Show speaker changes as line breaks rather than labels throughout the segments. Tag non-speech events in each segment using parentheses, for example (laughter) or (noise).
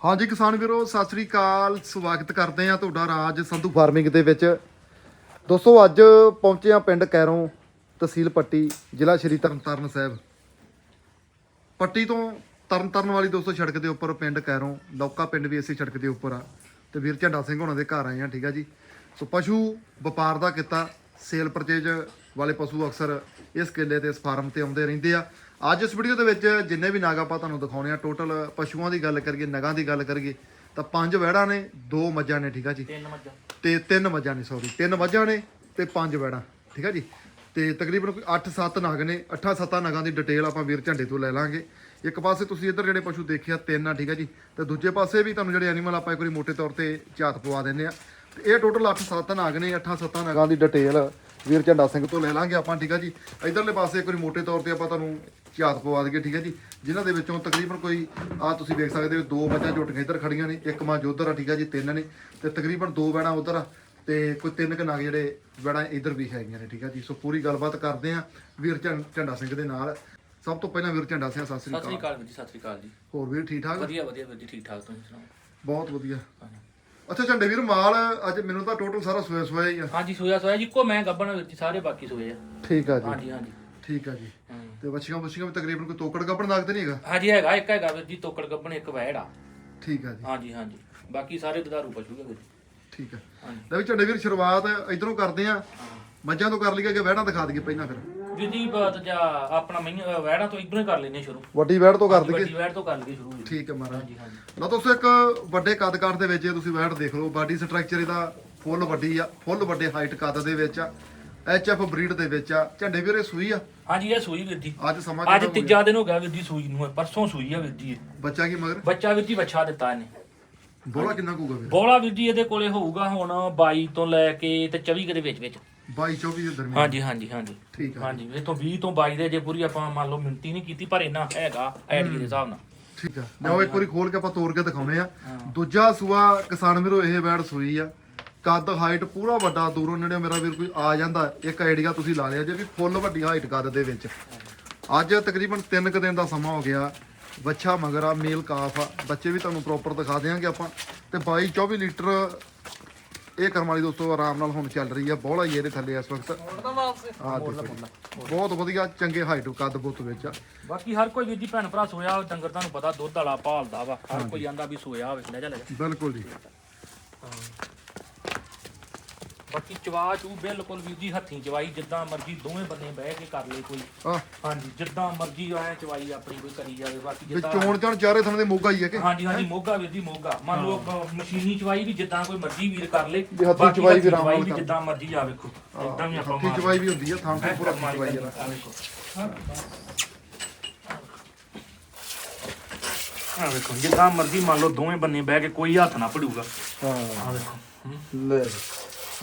ਹਾਂਜੀ ਕਿਸਾਨ ਵੀਰੋ, ਸਤਿ ਸ੍ਰੀ ਅਕਾਲ। ਸਵਾਗਤ ਕਰਦੇ ਆ ਤੁਹਾਡਾ ਰਾਜ ਸੰਧੂ ਫਾਰਮਿੰਗ ਦੇ ਵਿੱਚ। ਦੋਸਤੋ, ਅੱਜ ਪਹੁੰਚੇ ਆ ਪਿੰਡ ਕੈਰੋਂ ਤਹਿਸੀਲ ਪੱਟੀ, ਜ਼ਿਲ੍ਹਾ ਸ਼੍ਰੀ ਤਰਨਤਾਰਨ ਸਾਹਿਬ। ਪੱਟੀ ਤੋਂ ਤਰਨਤਾਰਨ ਵਾਲੀ ਦੋਸਤੋ ਸੜਕ ਦੇ ਉੱਪਰ ਪਿੰਡ ਕੈਰੋਂ, ਲੌਕਾ ਪਿੰਡ ਵੀ ਇਸੇ ਸੜਕ ਦੇ ਉੱਪਰ ਆ। ਤੇ ਵੀਰ ਝੰਡਾ ਸਿੰਘ ਹੋਣਾ ਦੇ ਘਰ ਆਏ ਆ ਠੀਕ ਆ ਜੀ। ਸੋ ਪਸ਼ੂ ਵਪਾਰ ਦਾ ਕੀਤਾ, ਸੇਲ ਪਰਚੇਜ ਵਾਲੇ ਪਸ਼ੂ ਅਕਸਰ ਇਸ ਕਿੱਲੇ ਤੇ ਇਸ ਫਾਰਮ ਤੇ ਆਉਂਦੇ ਰਹਿੰਦੇ ਆ। ਅੱਜ ਇਸ ਵੀਡੀਓ ਦੇ ਵਿੱਚ ਜਿੰਨੇ ਵੀ ਨਾਗ ਆਪਾਂ ਤੁਹਾਨੂੰ ਦਿਖਾਉਣੇ ਆ ਟੋਟਲ ਪਸ਼ੂਆਂ ਦੀ ਗੱਲ ਕਰੀਏ ਨਗਾਂ ਦੀ ਗੱਲ ਕਰੀਏ ਤਾਂ ਪੰਜ ਵਹਿੜਾਂ ਨੇ ਦੋ ਮੱਝਾਂ ਨੇ ਠੀਕ ਆ ਜੀ?
ਤਿੰਨ ਮੱਝਾਂ।
ਤੇ ਤਿੰਨ ਮੱਝਾਂ ਨੇ ਸੌਰੀ ਤਿੰਨ ਮੱਝਾਂ ਨੇ ਤੇ ਪੰਜ ਵਹਿੜਾਂ ਠੀਕ ਆ ਜੀ? ਤੇ ਤਕਰੀਬਨ ਕੋਈ 8-7 ਨਗ ਨੇ 8-7 ਨਗਾਂ ਦੀ ਡਿਟੇਲ ਆਪਾਂ ਵੀਰ ਝੰਡੇ ਤੋਂ ਲੈ ਲਾਂਗੇ। ਇੱਕ ਪਾਸੇ ਤੁਸੀਂ ਇੱਧਰ ਜਿਹੜੇ ਪਸ਼ੂ ਦੇਖੇ ਆ ਤਿੰਨ ਆ ਠੀਕ ਆ ਜੀ? ਤੇ ਦੂਜੇ ਪਾਸੇ ਵੀ ਤੁਹਾਨੂੰ ਜਿਹੜੇ ਐਨੀਮਲ ਆਪਾਂ ਇੱਕ ਵਾਰੀ ਮੋਟੇ ਤੌਰ ਤੇ ਝਾਤ ਪਵਾ ਦਿੰਦੇ ਆ। ਇਹ ਟੋਟਲ 8-7 ਨਾਗ ਨੇ 8-7 ਨਗਾਂ ਦੀ ਡਿਟੇਲ ਵੀਰ ਝੰਡਾ ਸਿੰਘ ਤੋਂ ਲੈ ਲਾਂਗੇ ਆਪਾਂ ਠੀਕ ਆ ਜੀ? ਇਧਰਲੇ ਪਾਸੇ ਇੱਕ ਵਾਰੀ ਮੋਟੇ ਤੌਰ ਤੇ ਆਪਾਂ ਤੁਹਾਨੂੰ ਝਾਤ ਪਵਾ ਦਈਏ ਠੀਕ ਆ ਜੀ? ਜਿਨ੍ਹਾਂ ਦੇ ਵਿੱਚੋਂ ਤਕਰੀਬਨ ਕੋਈ ਆ ਤੁਸੀਂ ਦੇਖ ਸਕਦੇ ਹੋ ਦੋ ਮੱਝਾਂ ਝੋਟੀਆਂ ਇੱਧਰ ਖੜੀਆਂ ਨੇ ਇੱਕ ਮੱਝ ਉੱਧਰ ਆ ਠੀਕ ਆ ਜੀ ਤਿੰਨ ਨੇ ਤੇ ਤਕਰੀਬਨ ਦੋ ਵੈੜਾਂ ਉੱਧਰ ਆ ਤੇ ਕੋਈ ਤਿੰਨ ਕੁ ਨਗ ਜਿਹੜੇ ਵੈੜਾਂ ਇੱਧਰ ਵੀ ਹੈਗੀਆਂ ਨੇ ਠੀਕ ਆ ਜੀ? ਸੋ ਪੂਰੀ ਗੱਲਬਾਤ ਕਰਦੇ ਆ ਵੀਰ ਝੰਡਾ ਸਿੰਘ ਦੇ ਨਾਲ। ਸਭ ਤੋਂ ਪਹਿਲਾਂ ਵੀਰ ਝੰਡਾ ਸਿੰਘ ਸਤਿ ਸ੍ਰੀ
ਸਤਿ ਸ੍ਰੀ
ਅਕਾਲ।
ਅਕਾਲ ਵੀਰ ਜੀ ਸਤਿ ਸ੍ਰੀ ਅਕਾਲ ਜੀ।
ਹੋਰ ਵੀਰ ਠੀਕ ਠਾਕ?
ਵਧੀਆ ਵਧੀਆ ਵੀਰ ਜੀ ਠੀਕ ਠਾਕ ਤੁਸੀਂ ਸੁਣਾਓ?
ਬਹੁਤ ਵਧੀਆ।
ਹਾਂਜੀ।
ਅੱਛਾ ਝੰਡੇ ਵੀਰ ਮਾਲ ਅੱਜ ਮੈਨੂੰ ਤਾਂ ਟੋਟਲ ਸਾਰਾ ਸੋਇਆ ਸੋਇਆ ਹੀ ਆ।
ਹਾਂਜੀ ਸੋਇਆ ਸੋਇਆ ਜੀ ਕੋ ਮੈਂ ਗੱਬਣ ਵੀਰ ਜੀ ਸਾਰੇ ਬਾਕੀ ਸੋਏ ਆ।
ਠੀਕ ਆ ਜੀ।
ਹਾਂਜੀ ਹਾਂਜੀ।
ਠੀਕ ਆ ਜੀ। ਤੇ ਬੱਚੀਆਂ ਬੱਚੀਆਂ ਵੀ ਤਕਰੀਬਨ ਕੋਈ ਤੋਕੜ ਕੱਪੜ ਨਾਗਦੇ ਨਹੀਂ ਹੈਗਾ?
ਹਾਂਜੀ ਹੈਗਾ ਇੱਕ ਹੈਗਾ ਵੀਰ ਜੀ ਤੋਕੜ ਗੱਬਣ ਇੱਕ ਵੈੜ ਆ।
ਠੀਕ ਆ ਜੀ।
ਹਾਂਜੀ ਹਾਂਜੀ। ਬਾਕੀ ਸਾਰੇ ਦੁਧਾਰੂ ਪਸ਼ੂ ਆ ਵੀਰ ਜੀ।
ਠੀਕ ਆ।
ਹਾਂਜੀ।
ਲੈ ਵੀ ਝੰਡੇ ਵੀਰ ਸ਼ੁਰੂਆਤ ਇਧਰੋਂ ਕਰਦੇ ਆ ਮੱਝਾਂ ਤੋਂ ਕਰ ਲਈਏ ਕਿ ਵਹਿੜਾਂ ਦਿਖਾ ਦਈਏ ਪਹਿਲਾਂ ਫਿਰ?
ਵੀਰ ਜੀ ਬਾਤ ਜਾ ਆਪਣਾ ਮਈਆਂ ਵੈੜਾਂ ਤੋਂ ਇਧਰੋਂ ਹੀ ਕਰ ਲੈਨੇ ਸ਼ੁਰੂ।
ਵੱਡੀ ਵਹਿੜ ਤੋਂ ਕਰ ਦਈਏ?
ਵੱਡੀ ਵੈੜ ਤੋਂ ਕਰ ਲਈਏ ਸ਼ੁਰੂ ਵੀਰ ਜੀ।
ਠੀਕ ਹੈ ਮਹਾਰਾਜ।
ਹਾਂਜੀ ਹਾਂਜੀ।
ਲਓ ਦੋਸਤੋ ਇੱਕ ਵੱਡੇ ਕੱਦ ਕਾਠ ਦੇ ਵਿੱਚ ਇਹ ਤੁਸੀਂ ਵੈਟ ਦੇਖ ਲਓ ਬਾਡੀ ਸਟਰਕਚਰ ਇਹਦਾ ਫੁੱਲ ਵੱਡੀ ਆ ਫੁੱਲ ਵੱਡੇ ਹਾਈਟ ਕੱਦ ਦੇ ਵਿੱਚ ਆ। ਐਫ ਬਰੀਡ ਦੇ ਵਿੱਚ ਆ। ਝੰਡੇ ਵੀਰੇ ਸੂਈ ਆ?
ਹਾਂਜੀ ਇਹ ਸੂਈ ਵੀਰ ਜੀ।
ਅੱਜ ਸਮਾਂ
ਅੱਜ
ਕਿੰਨਾ ਹੋ ਗਿਆ?
ਤੀਜਾ ਦਿਨ ਹੋ ਗਿਆ ਵੀਰ ਜੀ ਸੂਈ ਨੂੰ ਪਰਸੋਂ ਸੂਈ ਆ ਵੀਰ ਜੀ ਇਹ।
ਬੱਚਾ ਕੀ ਮਗਰ?
ਬੱਚਾ ਵੀਰ ਜੀ ਬੱਚਾ ਦਿੱਤਾ ਇਹਨੇ।
ਬੋਲਾ ਕਿੰਨਾ ਕੂਗਾ ਵੀਰੇ?
ਬੋਲਾ ਵੀਰ ਜੀ ਇਹਦੇ ਕੋਲੇ ਹੋਊਗਾ ਹੁਣ 22 ਤੋਂ ਲੈ ਕੇ ਤੇ 24 ਕੁ ਦੇ ਵਿੱਚ ਵਿੱਚ।
22 24 ਦੇ ਦਰਮਿਆਨ।
ਹਾਂਜੀ ਹਾਂਜੀ ਹਾਂਜੀ।
ਠੀਕ ਆ।
ਹਾਂਜੀ ਇਹ ਤੋਂ 20 ਤੋਂ 22 ਦੇ ਜੇ ਪੂਰੀ ਆਪਾਂ ਮੰਨ ਲਓ ਮਿੰਤੀ ਨਹੀਂ ਕੀਤੀ ਪਰ ਇੰਨਾ ਹੈਗਾ ਆਈਡੀਆ ਦੇ ਹਿਸਾਬ ਨਾਲ।
ਠੀਕ ਆ। ਲਓ ਇੱਕ ਵਾਰੀ ਖੋਲ ਕੇ ਆਪਾਂ ਤੋੜ ਕੇ ਦਿਖਾਉਨੇ ਆ।
ਹਾਂ।
ਦੂਜਾ ਸੂਆ ਕਿਸਾਨ ਵੀਰੋ ਇਹ ਵੈਟ ਸੂਈ ਆ। ਕੱਦ ਹਾਈਟ ਪੂਰਾ ਵੱਡਾ ਦੂਰੋਂ ਨੇੜੇ ਮੇਰਾ ਵੀਰ ਕੋਈ ਆ ਜਾਂਦਾ ਇੱਕ ਆਈਡੀਆ ਤੁਸੀਂ ਲਾ ਲਿਆ ਜੇ ਵੀ ਫੁੱਲ ਵੱਡੀ ਹਾਈਟ ਕੱਦ ਦੇ ਵਿੱਚ। ਅੱਜ ਤਕਰੀਬਨ 3 ਕੁ ਦਿਨ ਦਾ ਸਮਾਂ ਹੋ ਗਿਆ ਬੱਚਾ ਮਗਰ ਮੇਲ ਕਾਫ ਆ। ਬੱਚੇ ਵੀ ਤੁਹਾਨੂੰ ਪ੍ਰੋਪਰ ਦਿਖਾ ਦੇਵਾਂਗੇ ਆਪਾਂ। ਤੇ 22 24 ਲੀਟਰ ਇਹ ਕਰਮ ਵਾਲੀ ਦੋਸਤੋ ਆਰਾਮ ਨਾਲ ਹੁਣ ਚੱਲ ਰਹੀ ਆ ਬੋਲਾ ਹੀ ਇਹਦੇ ਥੱਲੇ ਇਸ ਵਕਤ। ਆ ਦੇਖੋ ਜੀ। ਬਹੁਤ ਵਧੀਆ ਚੰਗੇ ਹਾਈਟ ਕੱਦ ਬੁੱਤ ਵਿੱਚ ਆ।
ਬਾਕੀ ਹਰ ਕੋਈ ਵੀਰ ਜੀ ਭੈਣ ਭਰਾ ਸੋਇਆ ਡੰਗਰ ਤੁਹਾਨੂੰ ਪਤਾ ਦੁੱਧ ਵਾਲਾ ਭਾਲਦਾ ਵਾ। ਹਰ ਕੋਈ ਆਂਦਾ ਵੀ ਸੋਇਆ ਹੋਵੇ ਲੈ ਜਾ ਲੈ ਜਾ।
ਬਿਲਕੁਲ ਜੀ।
ਬਾਕੀ ਚਵਾ ਚੂ ਬਿਲਕੁਲ ਵੀਰ ਜੀ ਹੱਥੀਂ ਚਵਾਈ ਜਿੱਦਾਂ ਮਰਜ਼ੀ ਦੋਵੇਂ ਬੰਨੇ ਬਹਿ ਕੇ ਕਰ ਲੇ ਕੋਈ। ਹਾਂਜੀ ਜਿੱਦਾਂ ਮਰਜ਼ੀ ਆਏ ਚਵਾਈ ਆਪਣੀ ਕੋਈ ਕਰੀ ਜਾਵੇ ਬਾਕੀ
ਵੀ
ਜਿੱਦਾਂ
ਚੋਣ ਚਣ ਚਾਰੇ ਥਣ ਦੇ ਮੋਗਾ ਹੀ ਹੈ ਕਿ?
ਹਾਂਜੀ ਹਾਂਜੀ ਮੋਗਾ ਵੀਰ ਜੀ ਮੋਗਾ। ਮੰਨ ਲਓ ਅਹ ਮਸ਼ੀਨੀ ਚਵਾਈ ਵੀ ਜਿੱਦਾਂ ਕੋਈ ਮਰਜ਼ੀ ਵੀਰ ਕਰ ਲੇ
ਵੀ ਹੱਥੀਂ ਚਵਾਈ ਵੀ ਆਰਾਮ ਨਾਲ ਕਰ।
ਜਿੱਦਾਂ ਮਰਜ਼ੀ ਆ ਵੇਖੋ ਇਦਾਂ ਵੀ ਆਪਾਂ
ਹੱਥੀ
ਮਾਰ
ਚਵਾਈ ਵੀ ਹੁੰਦੀ ਆ ਥਾਂ ਤੋਂ ਪੂਰਾ ਚਵਾਈ ਆ।
ਆ ਵੇਖੋ। ਆ ਵੇਖੋ ਜਿੱਦਾਂ ਮਰਜ਼ੀ ਮੰਨ ਲਓ ਦੋਵੇਂ ਬੰਨੇ ਬਹਿ ਕੇ ਕੋਈ ਹੱਥ ਨਾ ਪੜੂਗਾ
ਹਾਂ।
ਆ ਵੇਖੋ।
ਲੈ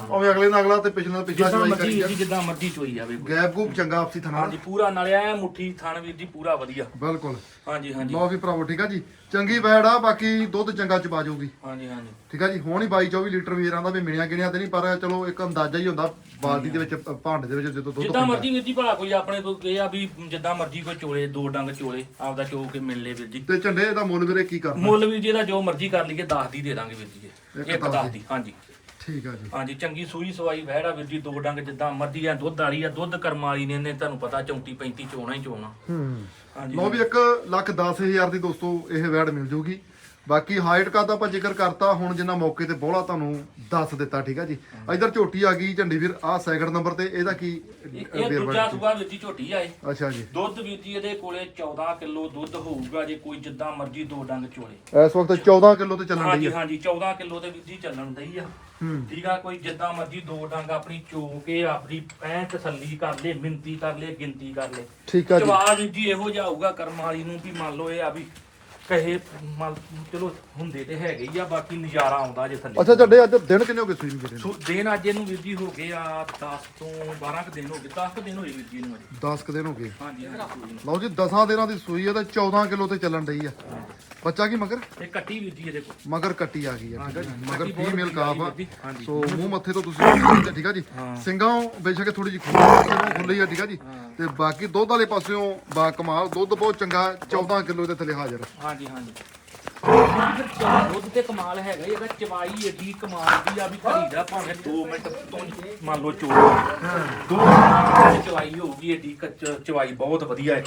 ਉਹ ਵੀ ਅਗਲੇ ਨਾਲ ਅਗਲਾ ਤੇ ਪਿਛਲਾ ਪਿਛਲਾ
ਜਿੱਦਾਂ
ਚਵਾਈ
ਮਰਜ਼ੀ
ਕਰੀ ਜਾ
ਜਿੱਦਾਂ ਮਰਜ਼ੀ ਚੋਈ ਵੇਖੋ
ਗੈਪ ਗੂਪ ਚੰਗਾ ਆਪਸੀ ਥਣਾ
ਹਾਂਜੀ ਪੂਰਾ ਨਾਲੇ ਐ ਮੁੱਠੀ ਥਣ ਵੀਰ ਜੀ ਪੂਰਾ ਵਧੀਆ।
ਬਿਲਕੁਲ।
ਹਾਂਜੀ ਹਾਂਜੀ।
ਲਓ ਵੀ ਭਰਾਵੋ ਠੀਕ ਆ ਜੀ। ਚੰਗੀ ਵੈੜ ਆ ਬਾਕੀ ਦੁੱਧ ਚੰਗਾ ਚਬਾ ਜਾਊਗੀ।
ਹਾਂਜੀ ਹਾਂਜੀ।
ਠੀਕ ਆ ਜੀ ਹੁਣ ਹੀ 22 24 ਲੀਟਰ ਵੀਰਾਂ ਦਾ ਵੀ ਮਿਲਿਆ ਗਿਣਿਆ ਤੇ ਨਹੀਂ ਪਰ ਚਲੋ ਇੱਕ ਅੰਦਾਜ਼ਾ ਹੀ ਹੁੰਦਾ ਬਾਲਟੀ ਦੇ ਵਿੱਚ ਅ, ਭਾਂਡੇ ਦੇ ਵਿੱਚ ਜਦੋਂ ਦੁੱਧ
ਜਿੱਦਾਂ ਮਰਜ਼ੀ ਵੀਰ ਜੀ ਭਲਾ ਕੋਈ ਆਪਣੇ ਤੋਂ ਇਹ ਆ ਵੀ ਜਿੱਦਾਂ ਮਰਜ਼ੀ ਕੋਈ ਚੋਲੇ ਦੋ ਡੰਗ ਚੋਲੇ ਆਪਦਾ ਚੋ ਕੇ ਮਿਲ ਲੇ ਵੀਰ ਜੀ।
ਤੇ ਝੰਡੇ ਦਾ ਮੁੱਲ ਵੀਰੇ ਕੀ ਕਰਨਾ?
ਮੁੱਲ ਵੀਰ ਜੀ ਜੋ ਮਰਜ਼ੀ ਕਰ ਲਈਏ 10 ਦੀ ਦੇ ਦਾਂਗੇ ਵੀਰ ਜੀ।
ਇੱਕ
ਇੱਕ
ਦਸ
10 ਦੀ ਹਾਂਜੀ।
ਠੀਕ ਆ ਜੀ।
ਹਾਂਜੀ ਚੰਗੀ ਸੂਈ ਸਵਾਈ ਵਹਿੜਾ ਵੀਰ ਜੀ ਦੋ ਡੰਗ ਜਿੱਦਾਂ ਮਰਜ਼ੀ ਆ ਦੁੱਧ ਵਾਲੀ ਆ ਦੁੱਧ ਕਰਮ ਵਾਲੀ ਨੇ ਇਹਨੇ ਤੁਹਾਨੂੰ ਪਤਾ 34 35 ਚੋਣਾ ਹੀ ਚੋਣਾ।
ਹੂੰ।
ਹਾਂਜੀ
ਲਓ ਵੀ 1 ਲੱਖ 10000 ਦੀ ਦੋਸਤੋ ਇਹ ਵੈੜ ਮਿਲ ਜੂਗੀ। ਬਾਕੀ ਹਾਈਟ ਕਾ ਤਾਂ ਆਪਾਂ ਜ਼ਿਕਰ ਕਰਤਾ ਹੁਣ ਜਿੰਨਾ ਮੌਕੇ ਤੇ ਬੋਲਾ ਤੁਹਾਨੂੰ ਦੱਸ ਦਿੱਤਾ ਠੀਕ ਆ ਜੀ। ਇਧਰ ਝੋਟੀ ਆ ਗਈ ਝੰਡੀ ਵੀਰ ਆ ਸੈਕਿੰਡ ਨੰਬਰ ਤੇ ਇਹਦਾ ਕੀ
ਇਹ ਦੂਜਾ ਸੁਗਾ ਵੀਰ ਜੀ ਝੋਟੀ ਆਏ
ਅੱਛਾ ਜੀ।
ਦੁੱਧ ਵੀਰ ਜੀ ਇਹਦੇ ਕੋਲੇ 14 ਕਿਲੋ ਦੁੱਧ ਹੋਊਗਾ ਜੇ ਕੋਈ ਜਿੱਦਾਂ ਮਰਜ਼ੀ ਦੋ ਡੰਗ ਚੋਲੇ।
ਇਸ ਵਕਤ 14 ਕਿਲੋ ਤੇ ਚੱਲਣ ਡਈ
ਹਾਂਜੀ ਹਾਂਜੀ 14 ਕਿਲੋ ਤੇ ਵੀਰ ਜੀ ਚੱਲਣ ਦਈ ਆ।
ਹੂੰ।
ਠੀਕ ਆ ਕੋਈ ਜਿੱਦਾਂ ਮਰਜ਼ੀ ਦੋ ਡੰਗ ਆਪਣੀ ਚੋ ਕੇ ਆਪਣੀ ਐ ਤਸੱਲੀ ਕਰ ਲੇ ਮਿੰਤੀ ਕਰ ਲੇ ਗਿਣਤੀ ਕਰ ਲੇ।
ਠੀਕ ਆ ਜੀ।
ਜਵਾਬ ਜੀ ਇਹੋ ਜਿਹਾ ਹੋਊਗਾ ਕਰਮ ਵਾਲੀ ਨੂੰ ਵੀ ਮੰਨ ਲਓ ਇਹ ਆ ਵੀ ਕਹੇ ਮੰਨ ਚਲੋ ਹੁੰਦੇ ਤੇ ਹੈਗੇ ਹੀ ਆ ਬਾਕੀ ਨਜ਼ਾਰਾ ਆਉਂਦਾ ਜੇ ਥੱਲੇ।
ਅੱਛਾ ਝੰਡੇ ਅੱਜ ਦਿਨ ਕਿੰਨੇ ਹੋ ਗਏ ਸੂਈ ਨੂੰ
ਸੋ ਦਿਨ ਅੱਜ ਇਹਨੂੰ ਵੀਰ ਜੀ ਹੋ ਗਏ ਆ 10 ਤੋਂ 12 ਕੁ ਦਿਨ ਹੋ ਗਏ। 10 ਕੁ ਦਿਨ ਹੋਏ ਵੀਰ ਜੀ ਨੂੰ ਅਜੇ।
10 ਕੁ ਦਿਨ ਹੋ ਗਏ।
ਹਾਂਜੀ।
ਲਓ ਜੀ 10 ਦਿਨਾਂ ਦੀ ਸੂਈ ਆ ਤੇ 14 ਕਿਲੋ ਤੇ ਚੱਲਣ ਡਈ ਆ। ਬੱਚਾ ਕੀ ਮਗਰ?
ਇਹ ਕੱਟੀ ਵੀਰ ਜੀ ਇਹਦੇ ਕੋਲ।
ਮਗਰ ਕੱਟੀ ਆ ਗਈ ਆ। ਠੀਕ ਆ ਜੀ ਮਗਰ ਫੀਮੇਲ ਕਾਫ ਆ।
ਹਾਂਜੀ।
ਸੋ ਮੂੰਹ ਮੱਥੇ ਤੋਂ ਤੁਸੀਂ ਦੇਖ ਸਕਦੇ ਠੀਕ ਆ ਜੀ?
ਹਾਂ।
ਸਿੰਘਾਂ ਬੇਸ਼ੱਕ ਥੋੜੀ ਜਿਹੀ ਖੁੱਲੀ ਖੁੱਲੀ ਆ ਠੀਕ ਆ ਜੀ? ਤੇ ਬਾਕੀ ਦੁੱਧ ਵਾਲੇ ਪਾਸਿਓਂ ਬਾ ਕਮਾਲ ਦੁੱਧ ਬਹੁਤ ਚੰਗਾ 14 ਕਿਲੋ ਦੇ ਥੱਲੇ ਹਾਜ਼ਰ
ਹਾਂਜੀ ਹਾਂਜੀ। ਚਾ ਦੁੱਧ ਤੇ ਕਮਾਲ ਹੈਗਾ ਹੀ ਇਹਦਾ ਚਵਾਈ ਏਡੀ ਕਮਾਲ ਦੀ ਆ ਵੀ ਘੜੀ ਦਾ ਭਾਵੇਂ 2 ਮਿੰਟ ਤੋਂ ਮੰਨ ਲਓ ਚੋੜ ਦੋ ਮਿੰਟ ਦੀ ਚਵਾਈ ਹੋਊਗੀ ਏਡੀ ਕੱਚ ਚਵਾਈ ਬਹੁਤ ਵਧੀਆ ਹੈ